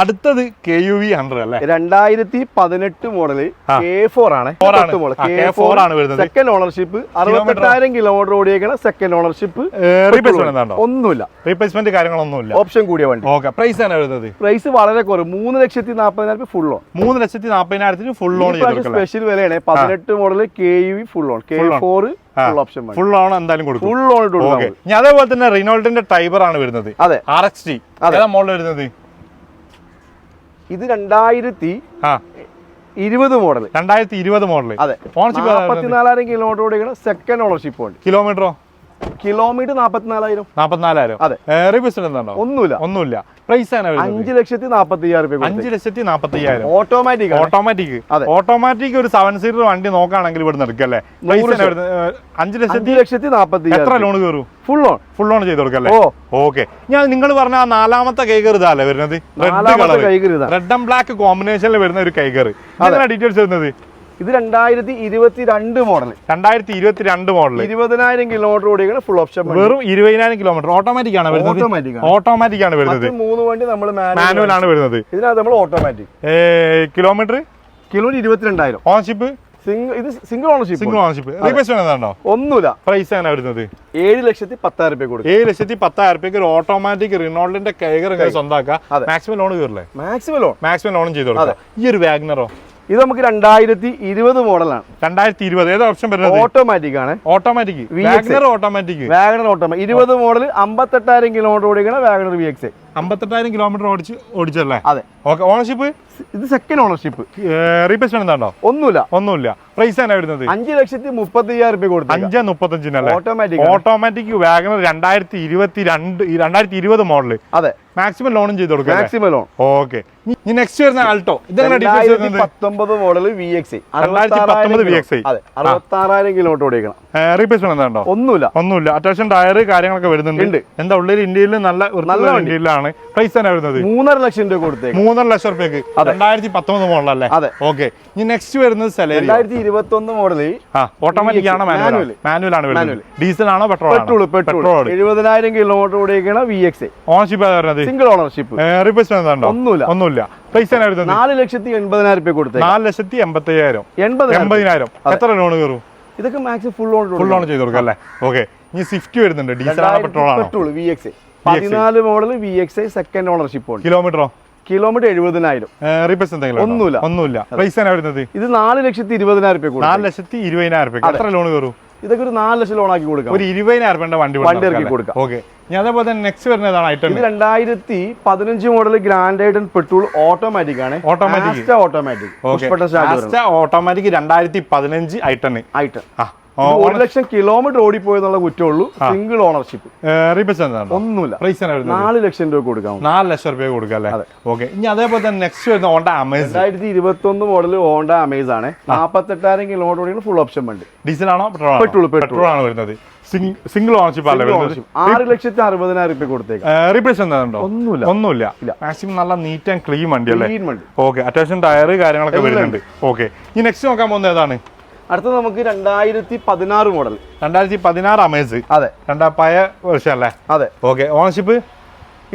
Speaker 2: അടുത്തത് കെ യു വി ഹൺഡ്രഡ് അല്ലേ?
Speaker 1: രണ്ടായിരത്തി പതിനെട്ട്
Speaker 2: മോഡൽ
Speaker 1: കെ ഫോർ ആണ്.
Speaker 2: ഫോർ ആണ്. K4 ആണ് വരുന്നത്.
Speaker 1: സെക്കൻഡ് ഓണർഷിപ്പ് അറുപത്തെട്ടായിരം കിലോമീറ്റർ ഓടിയേക്കണ സെക്കൻഡ് ഓണർഷിപ്പ്
Speaker 2: റീപ്ലേസ്മെന്റ്
Speaker 1: ഒന്നുമില്ല.
Speaker 2: റീപ്ലേസ്മെന്റ് കാര്യങ്ങളൊന്നുമില്ല.
Speaker 1: ഓപ്ഷൻ കൂടിയ വണ്ടി.
Speaker 2: ഓക്കെ പ്രൈസ് ആണ് വരുന്നത്?
Speaker 1: പ്രൈസ് വളരെ കുറവ്. മൂന്ന് ലക്ഷത്തി നാൽപ്പതിനായിരം ഫുൾ ഓൺ
Speaker 2: മൂന്ന് ലക്ഷത്തി നാൽപ്പതിനായിരത്തിന് ഫുൾ ഓൺ
Speaker 1: സ്പെഷ്യൽ വിലയാണ്. പതിനെട്ട് model K U V full on K four full
Speaker 2: on എന്തായാലും കൊടുക്കും.
Speaker 1: ഫുൾ ഓൺ ഇട്ടു
Speaker 2: അതേപോലെ തന്നെ റിനോൾഡിന്റെ ടൈബർ ആണ് വരുന്നത്.
Speaker 1: അതെ.
Speaker 2: ആർ എക്സ് ടി
Speaker 1: അതെ.
Speaker 2: മോഡൽ വരുന്നത്?
Speaker 1: ഇത് രണ്ടായിരത്തി ഇരുപത് മോഡൽ
Speaker 2: രണ്ടായിരത്തി ഇരുപത് മോഡൽ
Speaker 1: അതെ.
Speaker 2: ഓണർഷിപ്പ്
Speaker 1: നാൽപ്പത്തിനാലായിരം കിലോമീറ്റർ ഓടിക്കണ സെക്കൻഡ് ഓണർഷിപ്പ് ഉണ്ട്
Speaker 2: കിലോമീറ്ററോ
Speaker 1: കിലോമീറ്റർ നാപ്പത്തിനാലായിരം.
Speaker 2: നാപ്പത്തിനാലായിരം.
Speaker 1: അതെ.
Speaker 2: റീപ്ലേസ്മെന്റ് എന്താണോ
Speaker 1: ഒന്നുമില്ല.
Speaker 2: ഒന്നുമില്ല. പ്രൈസ്
Speaker 1: അഞ്ച് ലക്ഷത്തി നാപ്പത്തി അയ്യായിരം
Speaker 2: അഞ്ച് ലക്ഷത്തി നാപ്പത്തി അയ്യായിരം
Speaker 1: ഓട്ടോമാറ്റിക്
Speaker 2: ഓട്ടോമാറ്റിക്
Speaker 1: അതെ.
Speaker 2: ഓട്ടോമാറ്റിക് ഒരു സെവൻ സീറ്റർ വണ്ടി നോക്കുകയാണെങ്കിൽ ഇവിടെ എടുക്കല്ലേ അഞ്ച് ലക്ഷത്തി
Speaker 1: ലക്ഷത്തി നാപ്പത്തി
Speaker 2: എത്ര ലോൺ കയറും?
Speaker 1: ഫുൾ ഓൺ
Speaker 2: ഫുൾ ഓൺ ചെയ്ത് കൊടുക്കല്ലേ ഓക്കെ ഞാൻ നിങ്ങൾ പറഞ്ഞ ആ നാലാമത്തെ കൈകർ ഇതല്ലേ വരുന്നത്? Red colour red and black കോമ്പിനേഷനിൽ വരുന്ന ഒരു കൈകർ ഡീറ്റെയിൽസ് വരുന്നത്?
Speaker 1: ഇത് രണ്ടായിരത്തി ഇരുപത്തി രണ്ട് മോഡൽ
Speaker 2: രണ്ടായിരത്തി ഇരുപത്തി രണ്ട് മോഡൽ
Speaker 1: ഇരുപതിനായിരം കിലോമീറ്റർ ഓടിയാണ് ഫുൾ ഓപ്ഷൻ
Speaker 2: വെറും ഇരുപതിനായിരം കിലോമീറ്റർ ഓട്ടോമാറ്റിക് ആണ് വരുന്നത്.
Speaker 1: ഓട്ടോമാറ്റിക് ആണ്.
Speaker 2: വരുന്നത്.
Speaker 1: മൂന്ന് വണ്ടി നമ്മൾ
Speaker 2: മാനുവൽ ആണ്. വരുന്നത്.
Speaker 1: ഇതിനകത്ത് നമ്മൾ ഓട്ടോമാറ്റിക്
Speaker 2: കിലോമീറ്റർ
Speaker 1: കിലോമീറ്റർ ഇരുപത്തിരണ്ടായിരം.
Speaker 2: ഓണർഷിപ്പ്
Speaker 1: ഇത് സിംഗിൾ ഓണർഷിപ്പ്
Speaker 2: സിംഗിൾ ഓണർഷിപ്പ് എന്താണോ?
Speaker 1: ഒന്നുമില്ല.
Speaker 2: പ്രൈസ് ആണ് വരുന്നത്?
Speaker 1: ഏഴ് ലക്ഷത്തി പത്തായിരം രൂപ കൊടുക്കും.
Speaker 2: ഏഴ് ലക്ഷത്തി പത്തായിരം രൂപയ്ക്ക് ഒരു ഓട്ടോമാറ്റിക് റിനോൾഡിന്റെ കൈകർ സ്വന്തമാക്കാം
Speaker 1: അതെ.
Speaker 2: മാക്സിമം ലോൺ കയറില്ലേ
Speaker 1: മാക്സിമം ലോൺ
Speaker 2: മാക്സിമം ലോൺ ചെയ്തോളൂ ഈ ഒരു വാഗ്നറോ
Speaker 1: ഇത് നമുക്ക് രണ്ടായിരത്തി ഇരുപത് മോഡലാണ്.
Speaker 2: രണ്ടായിരത്തി ഇരുപത് ഏത് ഓപ്ഷൻ വരുന്നത്?
Speaker 1: ഓട്ടോമാറ്റിക് ആണ്.
Speaker 2: Automatic WagonR automatic
Speaker 1: WagonR automatic ഇരുപത് മോഡൽ അമ്പത്തെട്ടായിരം കിലോമീറ്റർ ഓടിക്കണ വാഗണർ വി എക്സ്
Speaker 2: അമ്പത്തെട്ടായിരം കിലോമീറ്റർ ഓടിച്ച് ഓടിച്ചല്ലേ
Speaker 1: അതെ.
Speaker 2: ഓക്കെ ഓണർഷിപ്പ്
Speaker 1: ഇത് സെക്കൻഡ് ഓണർഷിപ്പ്
Speaker 2: റീപ്ലേസ്മെന്റ് എന്താണോ?
Speaker 1: ഒന്നുമില്ല.
Speaker 2: ഒന്നുമില്ല. പ്രൈസ് തന്നെ വരുന്നത്?
Speaker 1: അഞ്ച് ലക്ഷത്തി മുപ്പത്തി അയ്യായിരം രൂപ കൊടുത്തു
Speaker 2: അഞ്ച് മുപ്പത്തഞ്ചിനല്ലേ
Speaker 1: ഓട്ടോമാറ്റിക്
Speaker 2: ഓട്ടോമാറ്റിക് വാഗണർ രണ്ടായിരത്തി ഇരുപത്തി രണ്ട് രണ്ടായിരത്തി ഇരുപത് മോഡൽ
Speaker 1: അതെ.
Speaker 2: മാക്സിമം ലോണും ചെയ്ത് കൊടുക്കാം
Speaker 1: മാക്സിമം ലോൺ
Speaker 2: ഓക്കെ ഇനി നെക്സ്റ്റ് വരുന്ന ആൾട്ടോ ഇതെങ്ങനെ ഡീറ്റെയിൽസ്
Speaker 1: രണ്ടായിരത്തി പത്തൊമ്പത് മോഡൽ വി എക്സ്
Speaker 2: രണ്ടായിരത്തി പത്തൊമ്പത് VXI.
Speaker 1: അതെ അറുപത്താറായിരം കിലോമീറ്റർ ഓടിക്കണം.
Speaker 2: റീപ്ലേസ് എന്താണ്ടോ
Speaker 1: ഒന്നുമില്ല.
Speaker 2: ഒന്നുമില്ല. അത്യാവശ്യം ടയർ കാര്യങ്ങളൊക്കെ വരുന്നുണ്ട്. എന്താ ഉള്ളിൽ ഇന്ത്യയിൽ നല്ല
Speaker 1: നല്ല.
Speaker 2: ഇന്ത്യയിലാണ് ആണ്. പ്രൈസ് തന്നെ വരുന്നത്.
Speaker 1: മൂന്നര ലക്ഷം രൂപ കൊടുത്തേക്ക്.
Speaker 2: മൂന്നര ലക്ഷം റുപ്യക്ക് രണ്ടായിരത്തി പത്തൊമ്പത് അല്ലേ
Speaker 1: അതെ.
Speaker 2: ഓക്കെ ഇനി നെക്സ്റ്റ് വരുന്നത് സെലേരി
Speaker 1: രണ്ടായിരത്തി ഇരുപത്തി ഒന്ന്
Speaker 2: മോഡൽ ഓട്ടോമാറ്റിക് ആണോ മാനുവൽ മാനുവൽ ആണ് വരുന്നത്. ഡീസൽ ആണോ പെട്രോൾ
Speaker 1: പെട്രോൾ പെട്രോൾ എഴുപതിനായിരം കിലോമീറ്റർ ഓടിക്കണ വി എക്സ്
Speaker 2: ഓണർഷിപ്പ് വരുന്നത്?
Speaker 1: സിംഗിൾ ഓണർഷിപ്പ്
Speaker 2: റിപ്ലേസ്മെന്റ് ഉണ്ടോ
Speaker 1: ഒന്നുമില്ല.
Speaker 2: ഒന്നുമില്ല. പ്രൈസ് വരുന്നത്?
Speaker 1: നാല് ലക്ഷത്തി എൺപതിനായിരം രൂപ കൊടുത്തേക്ക്.
Speaker 2: നാല് ലക്ഷത്തി എൺപത്തി അയ്യായിരം
Speaker 1: എൺപതിനായിരം.
Speaker 2: എത്ര ലോൺ കയറും?
Speaker 1: ഇതൊക്കെ maximum full on
Speaker 2: full on ചെയ്ത് കൊടുക്കാം അല്ലേ? ഓക്കെ ഇനി സ്വിഫ്റ്റ് വരുന്നുണ്ട്. ഡീസൽ ആണോ പെട്രോൾ ആണോ?
Speaker 1: പെട്രോൾ വി എക്സ് പതിനാല് model V X I second ownership ഉണ്ട്.
Speaker 2: കിലോമീറ്ററോ?
Speaker 1: കിലോമീറ്റർ എഴുപതിനായിരം. ഒന്നുമില്ല.
Speaker 2: ഒന്നുമില്ല. പൈസ വരുന്നത്?
Speaker 1: ഇത് നാല് ലക്ഷത്തി ഇരുപതിനായിരം രൂപ
Speaker 2: നാല് ലക്ഷത്തി ഇരുപതിനായിരം രൂപ എത്ര ലോൺ കയറും?
Speaker 1: ഇതൊക്കെ ഒരു നാല് ലക്ഷം ലോൺ ആക്കി കൊടുക്കാം.
Speaker 2: ഒരു ഇരുപതിനായിരം രൂപ വണ്ടി
Speaker 1: വണ്ടി ഇറക്കി കൊടുക്കാം.
Speaker 2: ഓക്കെ ഞാൻ അതേപോലെ തന്നെ നെക്സ്റ്റ് വരുന്നതാണ് ഐറ്റം
Speaker 1: ഇത് രണ്ടായിരത്തി പതിനഞ്ച് model grand i ten petrol automatic ആണ്. ഓട്ടോമാറ്റിക് ഓട്ടോമാറ്റിക്
Speaker 2: ഓട്ടോമാറ്റിക് രണ്ടായിരത്തി പതിനഞ്ച് ഐറ്റൺ
Speaker 1: ഐറ്റം
Speaker 2: ആ.
Speaker 1: ഒരു ലക്ഷം കിലോമീറ്റർ ഓടിപ്പോയെന്നുള്ള കുറ്റമുള്ളൂ. സിംഗിൾ ഓണർഷിപ്പ് ഒന്നുമില്ല.
Speaker 2: പ്രൈസ്
Speaker 1: നാല് ലക്ഷം രൂപ കൊടുക്കാം
Speaker 2: നാല് ലക്ഷം രൂപ കൊടുക്കാം അല്ലേ? ഓക്കെ ഇനി അതേപോലെ തന്നെ നെക്സ്റ്റ് വരുന്ന ഹോണ്ട അമേസ്
Speaker 1: രണ്ടായിരത്തി ഇരുപത്തി ഒന്ന് മോഡൽ ഹോണ്ട അമേസ് ആണ് നാപ്പത്തെട്ടായിരം കിലോമീറ്റർ ഓടിക്കുന്ന ഫുൾ ഓപ്ഷൻ വണ്ടി.
Speaker 2: ഡീസൽ ആണോ? പെട്രോൾ. പെട്രോൾ ആണ് വരുന്നത്. Single ownership.
Speaker 1: ആറ് ലക്ഷത്തി അറുപതിനായിരം രൂപ കൊടുത്തേക്ക്.
Speaker 2: റീപ്ലേസ് എന്താണോ
Speaker 1: ഒന്നുമില്ല.
Speaker 2: ഒന്നുമില്ല. മാക്സിമം നല്ല നീറ്റ് ആൻഡ് ക്ലീൻ വണ്ടി അല്ലേ? ഓക്കെ അത്യാവശ്യം ടയർ കാര്യങ്ങളൊക്കെ വരുന്നുണ്ട്. ഓക്കെ ഇനി നെക്സ്റ്റ് നോക്കാൻ പോകുന്നത് ഏതാണ്?
Speaker 1: അടുത്തത് നമുക്ക് രണ്ടായിരത്തി പതിനാറ് മോഡൽ
Speaker 2: രണ്ടായിരത്തി പതിനാറ് അമേസ്
Speaker 1: അതെ.
Speaker 2: രണ്ടാ പഴയ വർഷം അല്ലേ?
Speaker 1: അതെ.
Speaker 2: ഓക്കെ ഓണർഷിപ്പ്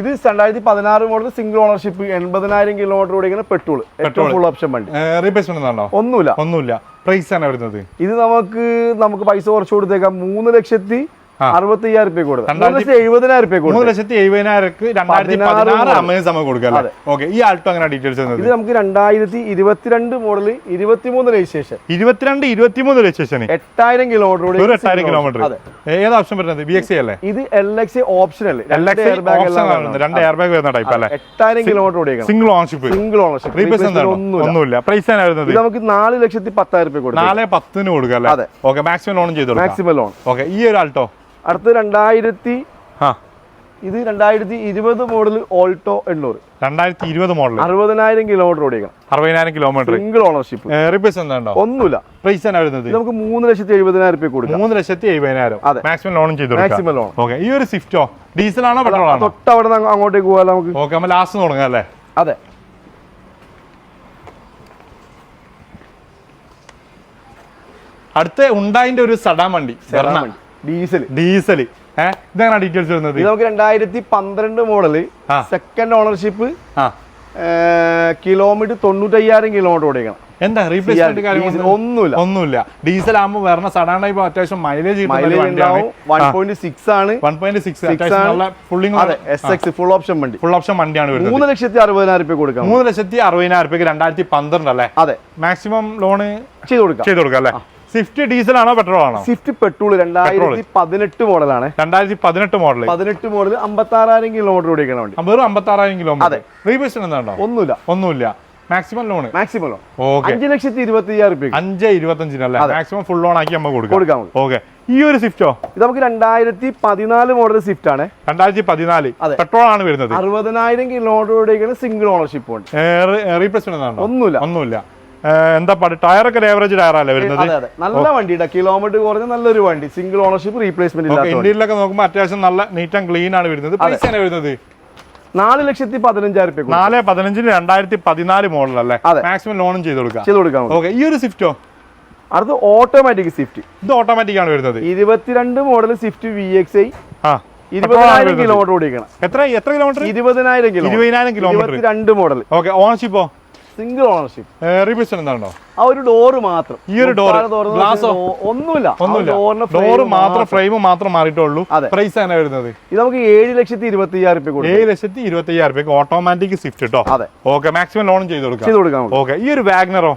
Speaker 1: ഇത് രണ്ടായിരത്തി പതിനാറ് മോഡൽ സിംഗിൾ ഓണർഷിപ്പ് എൺപതിനായിരം കിലോമീറ്റർ ഓടിക്കുന്ന പെട്രോൾ ഏറ്റവും. ഫുൾ ഓപ്ഷൻ വണ്ടി.
Speaker 2: റീപ്ലേസ്മെന്റ്
Speaker 1: ഒന്നുമില്ല.
Speaker 2: ഒന്നുമില്ല. പ്രൈസ് ആണ് വരുന്നത്.
Speaker 1: ഇത് നമുക്ക് നമുക്ക് പൈസ കുറച്ച് കൊടുത്തേക്കാം. മൂന്ന് ലക്ഷത്തി. അറുപത്തി അയ്യായിരം രൂപ കൊടുക്കാം എഴുപതിനായിരം രൂപ
Speaker 2: മൂന്ന് ലക്ഷത്തി എഴുപതിനായിരക്ക് രണ്ടായിരത്തി
Speaker 1: പതിനാറ്
Speaker 2: പതിനാറ്
Speaker 1: model.
Speaker 2: അമേസ് കൊടുക്കാം ഓക്കെ ഈ ആൾട്ടോ അങ്ങനെ ഡീറ്റെയിൽസ്
Speaker 1: ഇത് നമുക്ക് രണ്ടായിരത്തി ഇരുപത്തിരണ്ട് മോഡൽ ഇരുപത്തിമൂന്ന് രജിസ്ട്രേഷൻ
Speaker 2: ഇരുപത്തിരണ്ട് ഇരുപത്തിമൂന്ന് രജിസ്ട്രേഷൻ
Speaker 1: എട്ടായിരം കിലോമീറ്റർ
Speaker 2: ഒരു എട്ടായിരം കിലോമീറ്റർ ഏത് ഓപ്ഷൻ വരുന്നത്? ബി എക്സ് അല്ലേ?
Speaker 1: ഇത് എൽ എക്സ് ഓപ്ഷനൽ
Speaker 2: രണ്ട് എയർ ബാഗ് വരുന്ന ടൈപ്പ് അല്ലേ?
Speaker 1: എട്ടായിരം kilometre
Speaker 2: single ownership
Speaker 1: single ownership ഒന്നുമില്ല.
Speaker 2: പ്രൈസ് വരുന്നത്?
Speaker 1: നമുക്ക് നാല് ലക്ഷത്തി പത്തായിരം രൂപ കൊടുക്കാം.
Speaker 2: നാല് പത്തിന് കൊടുക്കാം അല്ലേ? ഓക്കെ മാക്സിമം ലോൺ ചെയ്തു
Speaker 1: മാക്സിമം ലോൺ
Speaker 2: ഓക്കെ ഈ ഒരു ആൾട്ടോ?
Speaker 1: അടുത്ത് രണ്ടായിരത്തി ഇത് രണ്ടായിരത്തി ഇരുപത് മോഡൽ ഓൾട്ടോ എണ്ണൂറ്.
Speaker 2: രണ്ടായിരത്തി ഇരുപത് മോഡൽ
Speaker 1: അറുപതിനായിരം കിലോമീറ്റർ ഓടിക്കണം
Speaker 2: അറുപതിനായിരം കിലോമീറ്റർ
Speaker 1: സിംഗിൾ ഓണർഷിപ്പ് ഒന്നുമില്ല.
Speaker 2: പ്രൈസ് വരുന്നത്.
Speaker 1: നമുക്ക് മൂന്ന് ലക്ഷത്തി എഴുപതിനായിരം രൂപ കൊടുക്കാം.
Speaker 2: മൂന്ന് ലക്ഷത്തി എഴുപതിനായിരം.
Speaker 1: അതെ.
Speaker 2: മാക്സിമം ലോൺ ചെയ്തു
Speaker 1: മാക്സിമം ലോൺ
Speaker 2: ഓക്കെ ഈ ഒരു സ്വിഫ്റ്റോ ഡീസൽ ആണോ പെട്രോൾ ആണോ?
Speaker 1: തൊട്ടവിടെ നിന്ന് അങ്ങോട്ടേക്ക് പോകാം നമുക്ക്?
Speaker 2: ഓക്കെ നമ്മൾ ലാസ്റ്റ് തുടങ്ങാം അല്ലേ?
Speaker 1: അതെ.
Speaker 2: അടുത്ത ഉണ്ടായിന്റെ ഒരു സഡാൻ വണ്ടി.
Speaker 1: ഡീസൽ
Speaker 2: ഡീസൽ ഏഹ് ഡീറ്റെയിൽസ് വരുന്നത്?
Speaker 1: നമുക്ക് രണ്ടായിരത്തി പന്ത്രണ്ട്
Speaker 2: മോഡൽ
Speaker 1: സെക്കൻഡ് ഓണർഷിപ്പ് കിലോമീറ്റർ തൊണ്ണൂറ്റയ്യായിരം കിലോമീറ്റർ ഓടിക്കണം
Speaker 2: എന്താ റീപ്ലേസ്മെന്റ്
Speaker 1: ഒന്നുമില്ല.
Speaker 2: ഒന്നുമില്ല. ഡീസൽ ആകുമ്പോൾ വരണ സഡൻ ടൈപ്പ് അത്യാവശ്യം മൈലേജ്
Speaker 1: ഫുൾ ഓപ്ഷൻ വണ്ടി.
Speaker 2: ഫുൾ ഓപ്ഷൻ വണ്ടിയാണ്
Speaker 1: മൂന്ന് ലക്ഷത്തി അറുപതിനായിരം രൂപ കൊടുക്കാം.
Speaker 2: മൂന്ന് ലക്ഷത്തി അറുപതിനായിരം രൂപയ്ക്ക് രണ്ടായിരത്തി പന്ത്രണ്ട് അല്ലേ?
Speaker 1: അതെ.
Speaker 2: മാക്സിമം ലോണ്
Speaker 1: ചെയ്ത് കൊടുക്കാം.
Speaker 2: ചെയ്ത് കൊടുക്കാം അല്ലേ? സ്വിഫ്റ്റ് ഡീസൽ ആണോ പെട്രോൾ ആണോ?
Speaker 1: സ്വിഫ്റ്റ് പെട്രോൾ രണ്ടായിരത്തി പതിനെട്ട് മോഡലാണ്.
Speaker 2: രണ്ടായിരത്തി പതിനെട്ട് മോഡൽ
Speaker 1: പതിനെട്ട് മോഡൽ അമ്പത്തി ആറായിരം കിലോമീറ്റർ ഓടിക്കണം വണ്ടി.
Speaker 2: വെറും അമ്പത്തി ആറായിരം കിലോമീറ്റർ.
Speaker 1: അതെ.
Speaker 2: റീപേഷൻ എന്താണോ?
Speaker 1: ഒന്നുമില്ല.
Speaker 2: ഒന്നുമില്ല. Maximum loan
Speaker 1: maximum loan
Speaker 2: okay
Speaker 1: അഞ്ച് ലക്ഷത്തി ഇരുപത്തി അയ്യായിരം രൂപ
Speaker 2: അഞ്ച് ഇരുപത്തഞ്ചിന് അല്ലേ? മാക്സിമം ഫുൾ ലോൺ ആക്കി നമ്മൾ കൊടുക്കാം.
Speaker 1: കൊടുക്കാം.
Speaker 2: ഓക്കെ ഈ ഒരു സ്വിഫ്റ്റോ?
Speaker 1: ഇത് നമുക്ക് രണ്ടായിരത്തി പതിനാല് മോഡൽ സ്വിഫ്റ്റ് ആണ്.
Speaker 2: രണ്ടായിരത്തി പതിനാല്. പെട്രോൾ ആണ് വരുന്നത്.
Speaker 1: അറുപതിനായിരം കിലോമീറ്റർ സിംഗിൾ ഓണർഷിപ്പ് ഉണ്ട്.
Speaker 2: റീപ്ലേസ്മെന്റ്
Speaker 1: ഒന്നുമില്ല.
Speaker 2: ഒന്നുമില്ല. എന്താ പാട്? ടയറൊക്കെ ഏവറേജ് ടയറല്ലേ വരുന്നത്?
Speaker 1: നല്ല വണ്ടിയുടെ കിലോമീറ്റർ കുറഞ്ഞ നല്ലൊരു വണ്ടി. Single ownership replacement.
Speaker 2: ഇന്ത്യയിലൊക്കെ നോക്കുമ്പോൾ അത്യാവശ്യം നല്ല നീറ്റ് ആൻഡ് ക്ലീൻ ആണ് വരുന്നത്. പൈസ വരുന്നത്?
Speaker 1: നാല് ലക്ഷത്തി പതിനഞ്ചായിരം രൂപ.
Speaker 2: നാല് പതിനഞ്ചിന് രണ്ടായിരത്തി പതിനാല് മോഡൽ അല്ലേ മാക്സിമം ലോണും ചെയ്ത് കൊടുക്കാം.
Speaker 1: ചെയ്ത് കൊടുക്കാം
Speaker 2: ഓക്കെ ഈ ഒരു സ്വിഫ്റ്റോ
Speaker 1: അടുത്ത് ഓട്ടോമാറ്റിക് സ്വിഫ്റ്റ്
Speaker 2: ഇത് ഓട്ടോമാറ്റിക് ആണ് വരുന്നത്.
Speaker 1: ഇരുപത്തിരണ്ട് model Swift V X I
Speaker 2: ആ.
Speaker 1: ഇരുപതിനായിരം കിലോമീറ്റർ ഓടിക്കണം.
Speaker 2: എത്ര എത്ര കിലോമീറ്റർ
Speaker 1: ഇരുപതിനായിരം കിലോ
Speaker 2: ഇരുപതിനായിരം കിലോമീറ്റർ
Speaker 1: രണ്ട് മോഡൽ
Speaker 2: ഓക്കെ ഓണർഷിപ്പോ
Speaker 1: സിംഗിൾ ഓണർഷിപ്പ്
Speaker 2: റീപ്ലേസ്മെന്റ് എന്താണോ?
Speaker 1: ആ ഒരു ഡോറ് മാത്രം.
Speaker 2: ഈ ഒരു
Speaker 1: ഡോർ ഒന്നുമില്ല.
Speaker 2: ഒന്നുമില്ല.
Speaker 1: ഡോറിന്റെ
Speaker 2: മാത്രം ഫ്രെയിം മാത്രം മാറിയിട്ടുള്ളൂ. പ്രൈസ് ആണ് വരുന്നത്?
Speaker 1: ഇത് നമുക്ക് ഏഴ് ലക്ഷത്തി ഇരുപത്തി അയ്യായിരം രൂപ കൊടുക്കും.
Speaker 2: ഏഴ് ലക്ഷത്തി ഇരുപത്തി അയ്യായിരം രൂപ ഓട്ടോമാറ്റിക് സ്വിഫ്റ്റ് കേട്ടോ
Speaker 1: അതെ.
Speaker 2: ഓക്കെ മാക്സിമം ലോൺ ചെയ്ത് കൊടുക്കാം.
Speaker 1: ചെയ്ത് കൊടുക്കാം.
Speaker 2: ഓക്കെ ഈ ഒരു വാഗ്നറോ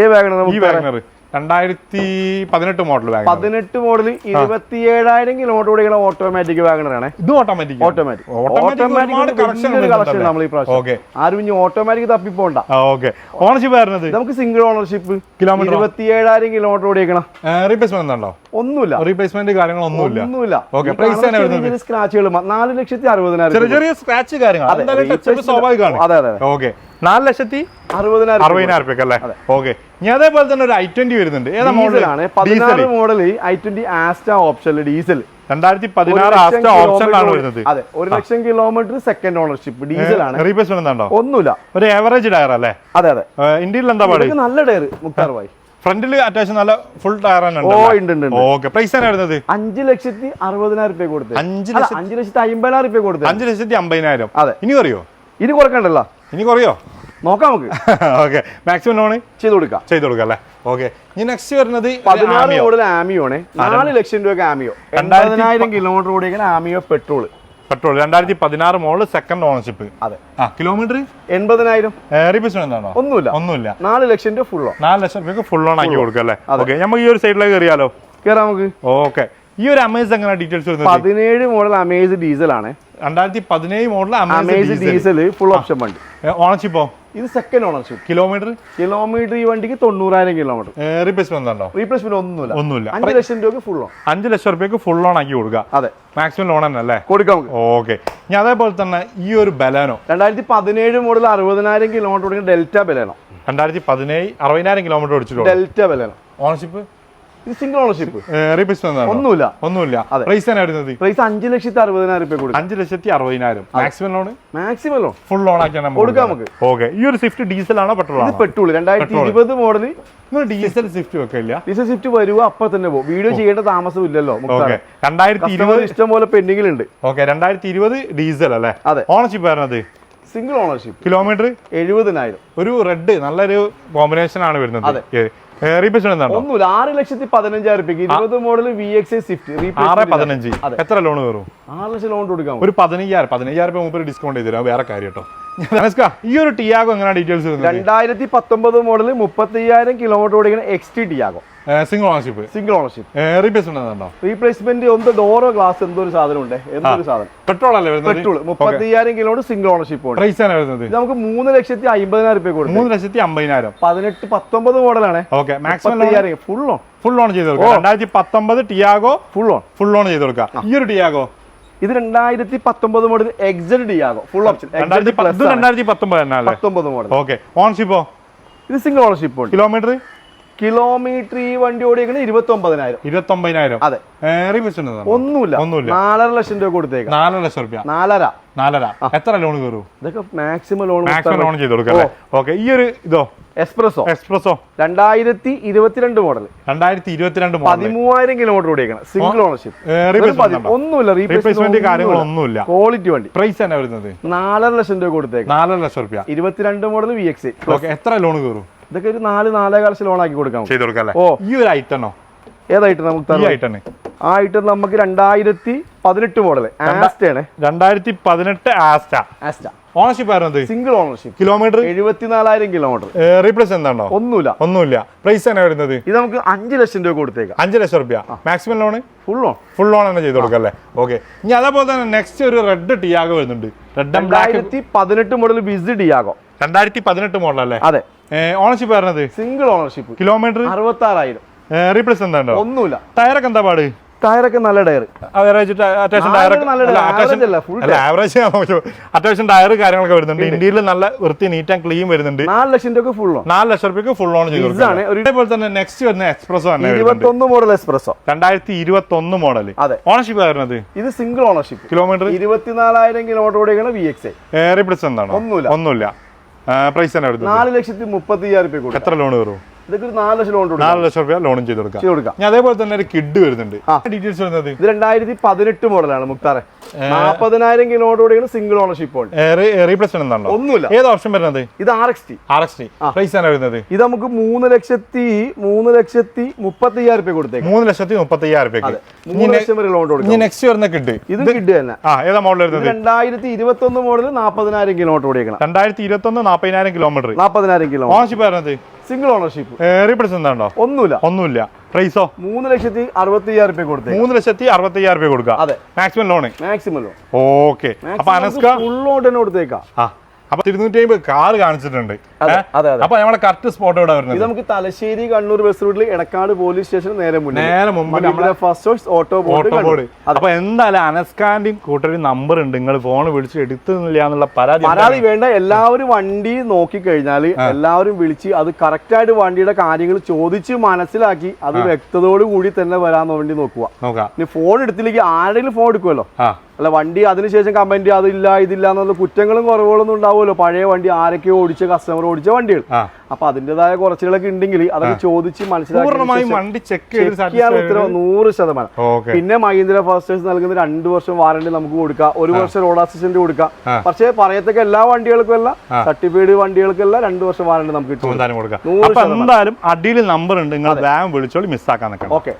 Speaker 1: ഏ വാഗ്നർ
Speaker 2: ഈ വാഗ്നർ രണ്ടായിരത്തി പതിനെട്ട് മോഡൽ വാഗൺ
Speaker 1: പതിനെട്ട് മോഡൽ ഇരുപത്തിയേഴായിരം കിലോമീറ്റർ ഓടിക്കുന്ന ഓട്ടോമാറ്റിക് വാഗണറാണ്
Speaker 2: ഇത് ഓട്ടോമാറ്റിക്
Speaker 1: ഓട്ടോമാറ്റിക്
Speaker 2: ഓട്ടോമാറ്റിക്
Speaker 1: നമ്മൾ ഈ പ്രാവശ്യം. ആരും ഇനി ഓട്ടോമാറ്റിക് തപ്പിപ്പോണ്ട.
Speaker 2: ഓക്കെ ഓണർഷിപ്പ് വരുന്നത്
Speaker 1: നമുക്ക് സിംഗിൾ ഓണർഷിപ്പ്
Speaker 2: കിലോമീറ്റർ ഇരുപത്തി
Speaker 1: ഇരുപത്തിയേഴായിരം കിലോമീറ്റർ ഓടിക്കണം
Speaker 2: റീപ്ലേസ്മെന്റ് ഉണ്ടോ?
Speaker 1: ഒന്നുമില്ല.
Speaker 2: റീപ്ലേസ്മെന്റ് കാര്യങ്ങളൊന്നുമില്ല.
Speaker 1: ഒന്നുമില്ല.
Speaker 2: Okay, price?
Speaker 1: സ്ക്രാച്ചുകൾ നാല് ലക്ഷത്തി അറുപതിനായിരം
Speaker 2: ചെറിയ ചെറിയ സ്ക്രാച്ച് കാര്യങ്ങൾ. സ്വാഭാവികമാണ്
Speaker 1: അതെ അതെ.
Speaker 2: ഓക്കെ നാല് ലക്ഷത്തി
Speaker 1: അറുപതിനായിരം
Speaker 2: അല്ലേ? ഓക്കെ. ഞാൻ അതേപോലെ തന്നെ ഒരു ഐ ട്വന്റി വരുന്നുണ്ട്. ഏതാ
Speaker 1: മോഡലാണ് പതിനാറ് മോഡൽ ഐ ട്വന്റി ആസ്റ്റ ഓപ്ഷനിൽ ഡീസൽ
Speaker 2: രണ്ടായിരത്തി പതിനാറ് ആസ്റ്റ ഓപ്ഷനിലാണ് വരുന്നത്.
Speaker 1: അതെ. ഒരു ലക്ഷം കിലോമീറ്റർ സെക്കൻഡ് ഓണർഷിപ്പ് ഡീസൽ ആണ്
Speaker 2: റീപ്ലേസ്മെന്റ്
Speaker 1: ഒന്നുമില്ല.
Speaker 2: ഒരു ഏവറേജ് ടയർ അല്ലേ?
Speaker 1: അതെ അതെ.
Speaker 2: ഇന്ത്യയിൽ എന്താ പാടി?
Speaker 1: നല്ല ടയർ മുക്താർ ഭായി
Speaker 2: ഫ്രണ്ടിൽ അത്യാവശ്യം നല്ല ഫുൾ ടയർ. ഓക്കെ. പ്രൈസ് വരുന്നത്?
Speaker 1: അഞ്ച് ലക്ഷത്തി അറുപതിനായിരം രൂപ കൊടുത്തത്
Speaker 2: അഞ്ച് ലക്ഷത്തി
Speaker 1: അഞ്ച് ലക്ഷത്തി അമ്പതിനായിരം രൂപ കൊടുത്തത്
Speaker 2: അഞ്ച് ലക്ഷത്തി അമ്പതിനായിരം.
Speaker 1: അതെ.
Speaker 2: ഇനി കുറയോ?
Speaker 1: ഇനി കുറക്കണ്ടല്ലോ
Speaker 2: ഇനി കുറയോ?
Speaker 1: നോക്കാം നമുക്ക്.
Speaker 2: Okay maximum loan?
Speaker 1: ചെയ്ത് കൊടുക്കാം.
Speaker 2: ചെയ്ത് കൊടുക്കാം അല്ലേ? ഓക്കെ ഇനി നെക്സ്റ്റ് വരുന്നത്
Speaker 1: പതിനാറ്. മോഡൽ ആമിയോ ആണ്. നാല് ലക്ഷം രൂപ ആമിയോ. രണ്ടായിരത്തിനായിരം കിലോമീറ്റർ ഓടിക്കുന്ന ആമിയോ പെട്രോൾ
Speaker 2: പെട്രോൾ രണ്ടായിരത്തി പതിനാറ് മോൾ സെക്കൻഡ് ഓണർഷിപ്പ്
Speaker 1: അതെ.
Speaker 2: ആ കിലോമീറ്റർ
Speaker 1: എൺപതിനായിരം.
Speaker 2: റീപ്ലേസ്മെന്റ് എന്താണോ?
Speaker 1: ഒന്നുമില്ല.
Speaker 2: ഒന്നുമില്ല.
Speaker 1: നാല് ലക്ഷം രൂപ ഫുള്ളോ
Speaker 2: നാല് ലക്ഷം രൂപ ഫുൾ ഓൺ ആക്കി കൊടുക്കാം അല്ലേ. ഓക്കെ നമുക്ക് ഈ ഒരു സൈഡിലേക്ക് കയറിയാലോ
Speaker 1: കയറാം നമുക്ക്.
Speaker 2: ഓക്കെ ഈ ഒരു അമേസ് എങ്ങനെ ഡീറ്റെയിൽസ് വരുന്നത്?
Speaker 1: പതിനേഴ് മോഡൽ അമേസ് ഡീസൽ ആണ്.
Speaker 2: രണ്ടായിരത്തി പതിനേഴ് model
Speaker 1: Amaze diesel full option വണ്ടി.
Speaker 2: ഓണർഷിപ്പോ
Speaker 1: ഇത് സെക്കൻഡ് ഓണർഷിപ്പ്
Speaker 2: കിലോമീറ്റർ
Speaker 1: കിലോമീറ്റർ ഈ വണ്ടിക്ക് തൊണ്ണൂറായിരം കിലോമീറ്റർ
Speaker 2: റീപ്ലേസ്മെന്റ് ഉണ്ടോ?
Speaker 1: റീപ്ലേസ്മെന്റ് ഒന്നുമില്ല.
Speaker 2: ഒന്നുമില്ല.
Speaker 1: അഞ്ച് ലക്ഷം രൂപ ഫുള്ളോ
Speaker 2: അഞ്ച് ലക്ഷം രൂപയ്ക്ക് ഫുൾ ഓൺ ആക്കി കൊടുക്കുക
Speaker 1: അതെ.
Speaker 2: മാക്സിമം ലോൺ തന്നെ അല്ലേ?
Speaker 1: കൊടുക്കാം
Speaker 2: ഓക്കെ. ഇനി അതേപോലെ തന്നെ ഈ ഒരു ബലാനോ
Speaker 1: രണ്ടായിരത്തി പതിനേഴ് മോഡൽ അറുപതിനായിരം കിലോമീറ്റർ ഓടിക്കുന്ന ഡെൽറ്റ ബലാനോ
Speaker 2: രണ്ടായിരത്തി പതിനേഴ് അറുപതിനായിരം കിലോമീറ്റർ ഓടിച്ചിട്ടുണ്ട്?
Speaker 1: ഡെൽറ്റ ബലാനോ
Speaker 2: ഓണർഷിപ്പ്
Speaker 1: ഇത് സിംഗിൾ ഓണർഷിപ്പ് ഒന്നുമില്ല.
Speaker 2: ഒന്നുമില്ല. പ്രൈസ് വരുന്നത്?
Speaker 1: പ്രൈസ് അഞ്ച് ലക്ഷത്തി അറുപതിനായിരം രൂപ കൊടുക്കും.
Speaker 2: അഞ്ച് ലക്ഷത്തി അറുപതിനായിരം. Maximum loan
Speaker 1: maximum loan
Speaker 2: full loan ആക്കി
Speaker 1: കൊടുക്കാം നമുക്ക്.
Speaker 2: ഓക്കെ ഈ ഒരു സ്വിഫ്റ്റ് ഡീസൽ ആണോ പെട്രോൾ ആണോ?
Speaker 1: പെട്രോൾ രണ്ടായിരത്തി. ഇരുപത് മോഡൽ
Speaker 2: ഡീസൽ സ്വിഫ്റ്റ് വെക്കില്ല?
Speaker 1: ഡീസൽ സ്വിഫ്റ്റ് വരുക അപ്പൊ തന്നെ പോകും. വീഡിയോ ചെയ്യേണ്ട താമസം ഇല്ലല്ലോ
Speaker 2: രണ്ടായിരത്തി ഇരുപത്
Speaker 1: ഇഷ്ടം പോലെ പെൻഡിങ്ങിലുണ്ട്
Speaker 2: ഓക്കെ രണ്ടായിരത്തി ഇരുപത് ഡീസൽ അല്ലേ?
Speaker 1: അതെ.
Speaker 2: ഓണർഷിപ്പ് വരുന്നത്
Speaker 1: സിംഗിൾ ഓണർഷിപ്പ്
Speaker 2: കിലോമീറ്റർ
Speaker 1: എഴുപതിനായിരം.
Speaker 2: ഒരു റെഡ് നല്ലൊരു കോമ്പിനേഷൻ ആണ് വരുന്നത്.
Speaker 1: ഒന്നുമില്ല. ആറ് ലക്ഷത്തി പതിനഞ്ചായിരം രൂപയ്ക്ക് ഇരുപത് മോഡൽ വി എക്സ് സ്വിഫ്റ്റ്
Speaker 2: ആറ് പതിനഞ്ച്. എത്ര ലോൺ കയറും?
Speaker 1: ആറ് ലക്ഷം ലോൺ കൊടുക്കാം
Speaker 2: ഒരു പതിനയ്യായിരം. പതിനയ്യായിരം രൂപ മുമ്പ് ഡിസ്കൗണ്ട് ചെയ്തു തരാം. വേറെ കാര്യം കേട്ടോ. ഈ ഒരു ടിയാഗോ എങ്ങനെ ഡീറ്റെയിൽസ്
Speaker 1: രണ്ടായിരത്തി പത്തൊമ്പത് മോഡൽ മുപ്പത്തി അയ്യായിരം കിലോമീറ്റർ ഓടിക്കുന്ന X T Tiago.
Speaker 2: Single ownership
Speaker 1: single ownership
Speaker 2: replacement
Speaker 1: replacement ഒന്ന് ഡോറോ ഗ്ലാസ് എന്തോ ഒരു സാധനം ഉണ്ട് എന്തൊരു സാധനം?
Speaker 2: പെട്രോൾ അല്ലേ
Speaker 1: പെട്രോൾ മുപ്പത്തി അയ്യായിരം കിലോമീറ്റർ സിംഗിൾ ഓണർഷിപ്പ് ഉണ്ട്.
Speaker 2: പ്രൈസ് ആണ് വരുന്നത്?
Speaker 1: നമുക്ക് മൂന്ന് ലക്ഷത്തി അമ്പതിനായിരം രൂപ കൊടുക്കും.
Speaker 2: മൂന്ന് ലക്ഷത്തി അമ്പതിനായിരം.
Speaker 1: പതിനെട്ട് പത്തൊമ്പത് മോഡലാണ്
Speaker 2: ഓക്കെ മാക്സിമം
Speaker 1: അയ്യായിരം ഫുൾ ഓൺ
Speaker 2: ഫുൾ ഓൺ ചെയ്ത് കൊടുക്കാം. രണ്ടായിരത്തി പത്തൊമ്പത് Tiago
Speaker 1: full on
Speaker 2: full on ചെയ്ത് കൊടുക്കാം. ഈ ഒരു ടിയാഗോ
Speaker 1: ഇത് രണ്ടായിരത്തി പത്തൊമ്പത് model XL Tiago full option
Speaker 2: രണ്ടായിരത്തി പത്തൊമ്പത്
Speaker 1: മോഡൽ
Speaker 2: ഓക്കെ ഓൺഷിപ്പോ
Speaker 1: ഇത് സിംഗിൾ ഓണർഷിപ്പ്
Speaker 2: കിലോമീറ്റർ
Speaker 1: കിലോമീറ്റർ ഈ വണ്ടി ഓടിക്കുന്നത് ഇരുപത്തി ഒമ്പതിനായിരം
Speaker 2: ഇരുപത്തി ഒമ്പതിനായിരം
Speaker 1: അതെ ഒന്നുമില്ല.
Speaker 2: ഒന്നുമില്ല.
Speaker 1: നാലര ലക്ഷം രൂപ കൊടുത്തേക്ക്.
Speaker 2: നാലര ലക്ഷം രൂപ
Speaker 1: നാലര.
Speaker 2: നാലര. എത്ര ലോൺ കയറും?
Speaker 1: ഇതൊക്കെ മാക്സിമം ലോൺ
Speaker 2: മാക്സിമം ലോൺ ചെയ്ത് കൊടുക്കാം ഓക്കെ ഈ ഒരു ഇതോ?
Speaker 1: എക്സ്പ്രസോ
Speaker 2: എക്സ്പ്രസോ
Speaker 1: രണ്ടായിരത്തി ഇരുപത്തിരണ്ട് മോഡൽ
Speaker 2: രണ്ടായിരത്തി ഇരുപത്തിരണ്ട്
Speaker 1: പതിമൂവായിരം കിലോമീറ്റർ ഓടിയേക്കണം. സിംഗിൾ ഓണർഷിപ്പ് ഒന്നുമില്ല
Speaker 2: റീപ്ലേസ്മെന്റ് കാര്യങ്ങളൊന്നുമില്ല.
Speaker 1: ക്വാളിറ്റി വണ്ടി.
Speaker 2: പ്രൈസ് തന്നെ വരുന്നത്?
Speaker 1: നാലര ലക്ഷം രൂപ കൊടുത്തേക്കാം.
Speaker 2: നാലര ലക്ഷം രൂപ
Speaker 1: ഇരുപത്തിരണ്ട് മോഡൽ വി എക്സ്
Speaker 2: എത്ര ലോൺ കയറും?
Speaker 1: ഇതൊക്കെ ഒരു നാല് നാലേകാൽ ലക്ഷം ലോൺ ആക്കി കൊടുക്കാം
Speaker 2: ചെയ്ത് കൊടുക്കാം
Speaker 1: ഓ.
Speaker 2: ഈ ഒരു ഐറ്റണോ
Speaker 1: ഏതായിട്ട് നമുക്ക്?
Speaker 2: ഐറ്റണ്
Speaker 1: ആ ഐറ്റം നമുക്ക് രണ്ടായിരത്തി പതിനെട്ട് മോഡൽ ആസ്റ്റയാണ്
Speaker 2: രണ്ടായിരത്തി പതിനെട്ട് ആസ്റ്റ
Speaker 1: ആസ്റ്റ
Speaker 2: ഓണർഷിപ്പ് ആയിരുന്നു
Speaker 1: സിംഗിൾ ഓണർഷിപ്പ്
Speaker 2: കിലോമീറ്റർ
Speaker 1: എഴുപത്തിനാലായിരം കിലോമീറ്റർ
Speaker 2: റീപ്ലേസ് എന്താണോ?
Speaker 1: ഒന്നുമില്ല.
Speaker 2: ഒന്നുമില്ല. പ്രൈസ് തന്നെ വരുന്നത്?
Speaker 1: ഇത് നമുക്ക് അഞ്ച് ലക്ഷം രൂപ കൊടുത്തേക്കാം.
Speaker 2: അഞ്ച് ലക്ഷം റുപ്യ. Maximum loan
Speaker 1: full loan
Speaker 2: full loan തന്നെ ചെയ്ത് കൊടുക്കാം അല്ലേ? ഓക്കെ ഇനി അതേപോലെ തന്നെ നെക്സ്റ്റ് ഒരു റെഡ് ടിയാഗോ വരുന്നുണ്ട്. റെഡ് ആൻഡ് ബ്ലാക്ക്
Speaker 1: പതിനെട്ട് മോഡൽ ബിസി ടിയാഗോ
Speaker 2: രണ്ടായിരത്തി പതിനെട്ട് മോഡൽ അല്ലേ?
Speaker 1: അതെ.
Speaker 2: ഓണർഷിപ്പ് പറഞ്ഞത്
Speaker 1: സിംഗിൾ ഓണർഷിപ്പ്
Speaker 2: കിലോമീറ്റർ
Speaker 1: അറുപത്തി ആറായിരം
Speaker 2: റീപ്ലേസ് എന്താണ്ടോ?
Speaker 1: ഒന്നുമില്ല.
Speaker 2: ടയറൊക്കെ എന്താ പാട്?
Speaker 1: ടയറൊക്കെ നല്ല ടയർ
Speaker 2: അത്യാവശ്യം ടയർ കാര്യങ്ങളൊക്കെ വരുന്നുണ്ട്. ഇന്ത്യയിൽ നല്ല വൃത്തി നീറ്റ് ആൻഡ് ക്ലീൻ വരുന്നുണ്ട്.
Speaker 1: നാല് ലക്ഷം രൂപ ഫുൾ ഓൺ
Speaker 2: നാല് ലക്ഷം രൂപയ്ക്ക് ഫുൾ ഓൺ ഇതേപോലെ തന്നെ നെക്സ്റ്റ് വരുന്ന എക്സ്പ്രസോ ആണ്
Speaker 1: ഇരുപത്തൊന്ന് മോഡൽ എക്സ്പ്രസോ
Speaker 2: രണ്ടായിരത്തി ഇരുപത്തി ഒന്ന് മോഡൽ
Speaker 1: അതെ.
Speaker 2: ഓണർഷിപ്പ് വരുന്നത്
Speaker 1: ഇത് സിംഗിൾ ഓണർഷിപ്പ്
Speaker 2: കിലോമീറ്റർ
Speaker 1: ഇരുപത്തിനാലായിരം കിലോമീറ്റർ ഓടിയാണ് വി എക്സ്
Speaker 2: റീപ്ലേസ് എന്താണ്?
Speaker 1: ഒന്നുമില്ല.
Speaker 2: ഒന്നുമില്ല. പ്രൈസ് തന്നെ
Speaker 1: നാല് ലക്ഷത്തി മുപ്പത്തി അയ്യായിരം രൂപ
Speaker 2: എത്ര ലോൺ കയറും?
Speaker 1: ഇതൊക്കെ ഒരു നാല് ലക്ഷം ലോൺ കൊടുക്കാം.
Speaker 2: നാല് ലക്ഷം രൂപ ലോണും ചെയ്ത് കൊടുക്കാം.
Speaker 1: ചെയ്ത് കൊടുക്കാം.
Speaker 2: ഇനി അതേപോലെ തന്നെ ഒരു കിഡ് വരുന്നുണ്ട്. ഡീറ്റെയിൽസ് വരുന്നത്?
Speaker 1: ഇത് രണ്ടായിരത്തി പതിനെട്ട് മോഡലാണ് മുക്താറെ. നാൽപ്പതിനായിരം ഓടിക്കണം സിംഗിൾ ഓണർഷിപ്പ് ഉണ്ട്
Speaker 2: റീപ്ലേസ് എന്താണോ
Speaker 1: ഒന്നുമില്ല.
Speaker 2: ഏത് ഓപ്ഷൻ വരുന്നത്?
Speaker 1: ഇത് R X T
Speaker 2: R X T price ആണ് വരുന്നത്?
Speaker 1: ഇത് നമുക്ക് മൂന്ന് ലക്ഷത്തി മൂന്ന് ലക്ഷത്തി മുപ്പത്തി അയ്യായിരം രൂപ കൊടുത്തേക്കാം.
Speaker 2: മൂന്ന് ലക്ഷത്തി മുപ്പത്തി അയ്യായിരം രൂപയ്ക്ക്
Speaker 1: മൂന്ന് ലക്ഷം വരെ ലോൺ
Speaker 2: ഇനി നെക്സ്റ്റ് വരുന്ന കിഡ്
Speaker 1: ഇത് കിഡ് തന്നെ.
Speaker 2: ആ ഏതാ മോഡൽ വരുന്നത്?
Speaker 1: രണ്ടായിരത്തി ഇരുപത്തി ഒന്ന് മോഡൽ നാൽപ്പതിനായിരം കിലോമീറ്റർ ഓടിയേക്കണം.
Speaker 2: രണ്ടായിരത്തി ഇരുപത്തി ഒന്ന് നാൽപ്പതിനായിരം കിലോമീറ്റർ
Speaker 1: നാൽപ്പതിനായിരം കിലോ
Speaker 2: ഓണർഷിപ്പ് വരുന്നത്?
Speaker 1: സിംഗിൾ ഓണർഷിപ്പ്
Speaker 2: എന്താണോ
Speaker 1: ഒന്നുമില്ല.
Speaker 2: ഒന്നുമില്ല. പ്രൈസോ
Speaker 1: മൂന്ന് ലക്ഷത്തി അറുപത്തി അയ്യായിരം രൂപ കൊടുത്തേ
Speaker 2: മൂന്ന് ലക്ഷത്തി അറുപത്തി അയ്യായിരം രൂപ കൊടുക്കാം
Speaker 1: അതെ
Speaker 2: maximum loan
Speaker 1: maximum loan
Speaker 2: okay അപ്പൊ അനസ്ക
Speaker 1: ഫുൾ ലോൺ തന്നെ കൊടുത്തേക്കാം.
Speaker 2: അപ്പൊ ഇരുന്നൂറ്റി അമ്പത് കാർ കാണിച്ചിട്ടുണ്ട്. അപ്പൊ നമ്മളെ കറക്റ്റ് സ്പോട്ട് ഇവിടെ വരുന്നത്?
Speaker 1: നമുക്ക് തലശ്ശേരി കണ്ണൂർ ബസ് റൂട്ടിൽ എടക്കാട് പോലീസ് സ്റ്റേഷൻ നേരെ
Speaker 2: നേരെ മുമ്പ് നമ്മുടെ
Speaker 1: ഫസ്റ്റ് ഓട്ടോ
Speaker 2: ഓട്ടോ ബോർഡ് അപ്പൊ എന്തായാലും അനസ്കാന്റെയും കൂട്ടരും നമ്പർ ഉണ്ട്. നിങ്ങൾ ഫോൺ വിളിച്ച് എടുത്തുന്നില്ല എന്നുള്ള പരാതി
Speaker 1: പരാതി വേണ്ട. എല്ലാവരും വണ്ടി നോക്കി കഴിഞ്ഞാൽ എല്ലാവരും വിളിച്ച് അത് കറക്റ്റ് ആയിട്ട് വണ്ടിയുടെ കാര്യങ്ങൾ ചോദിച്ച് മനസ്സിലാക്കി അത് വ്യക്തതയോട് കൂടി തന്നെ വരാൻ വേണ്ടി നോക്കുക.
Speaker 2: നോക്കാം.
Speaker 1: ഫോൺ എടുത്തില്ലെങ്കിൽ ആരെങ്കിലും ഫോൺ എടുക്കുമല്ലോ.
Speaker 2: ആ.
Speaker 1: അല്ല വണ്ടി അതിനുശേഷം കമന്റ് അതില്ല ഇതില്ല എന്നുള്ള കുറ്റങ്ങളും കുറവുകളൊന്നും ഉണ്ടാവുമല്ലോ. പഴയ വണ്ടി ആരൊക്കെ ഓടിച്ച കസ്റ്റമർ ഓടിച്ച വണ്ടികൾ. അപ്പൊ അതിന്റെതായ കുറച്ചുകളൊക്കെ ഉണ്ടെങ്കിൽ അതൊക്കെ ചോദിച്ച് മനസ്സിലാക്കി ഉത്തരവ് നൂറ് ശതമാനം. പിന്നെ മഹീന്ദ്ര ഫാസ്റ്റേഴ്സ് നൽകുന്ന രണ്ട് വർഷം വാറണ്ടി നമുക്ക് കൊടുക്കാം. ഒരു വർഷം റോഡ് അസിസ്റ്റന്റ് കൊടുക്കാം. പക്ഷേ പറയത്തക്ക എല്ലാ വണ്ടികൾക്കും അല്ല സർട്ടിഫൈഡ് വണ്ടികൾക്കല്ല രണ്ട് വർഷം വാറണ്ടി നമുക്ക് കിട്ടും.
Speaker 2: എന്തായാലും അടിയിൽ നമ്പർ ഉണ്ട്. നിങ്ങൾ വിളിച്ചോളി മിസ്സാക്കാൻ
Speaker 1: ഓക്കെ.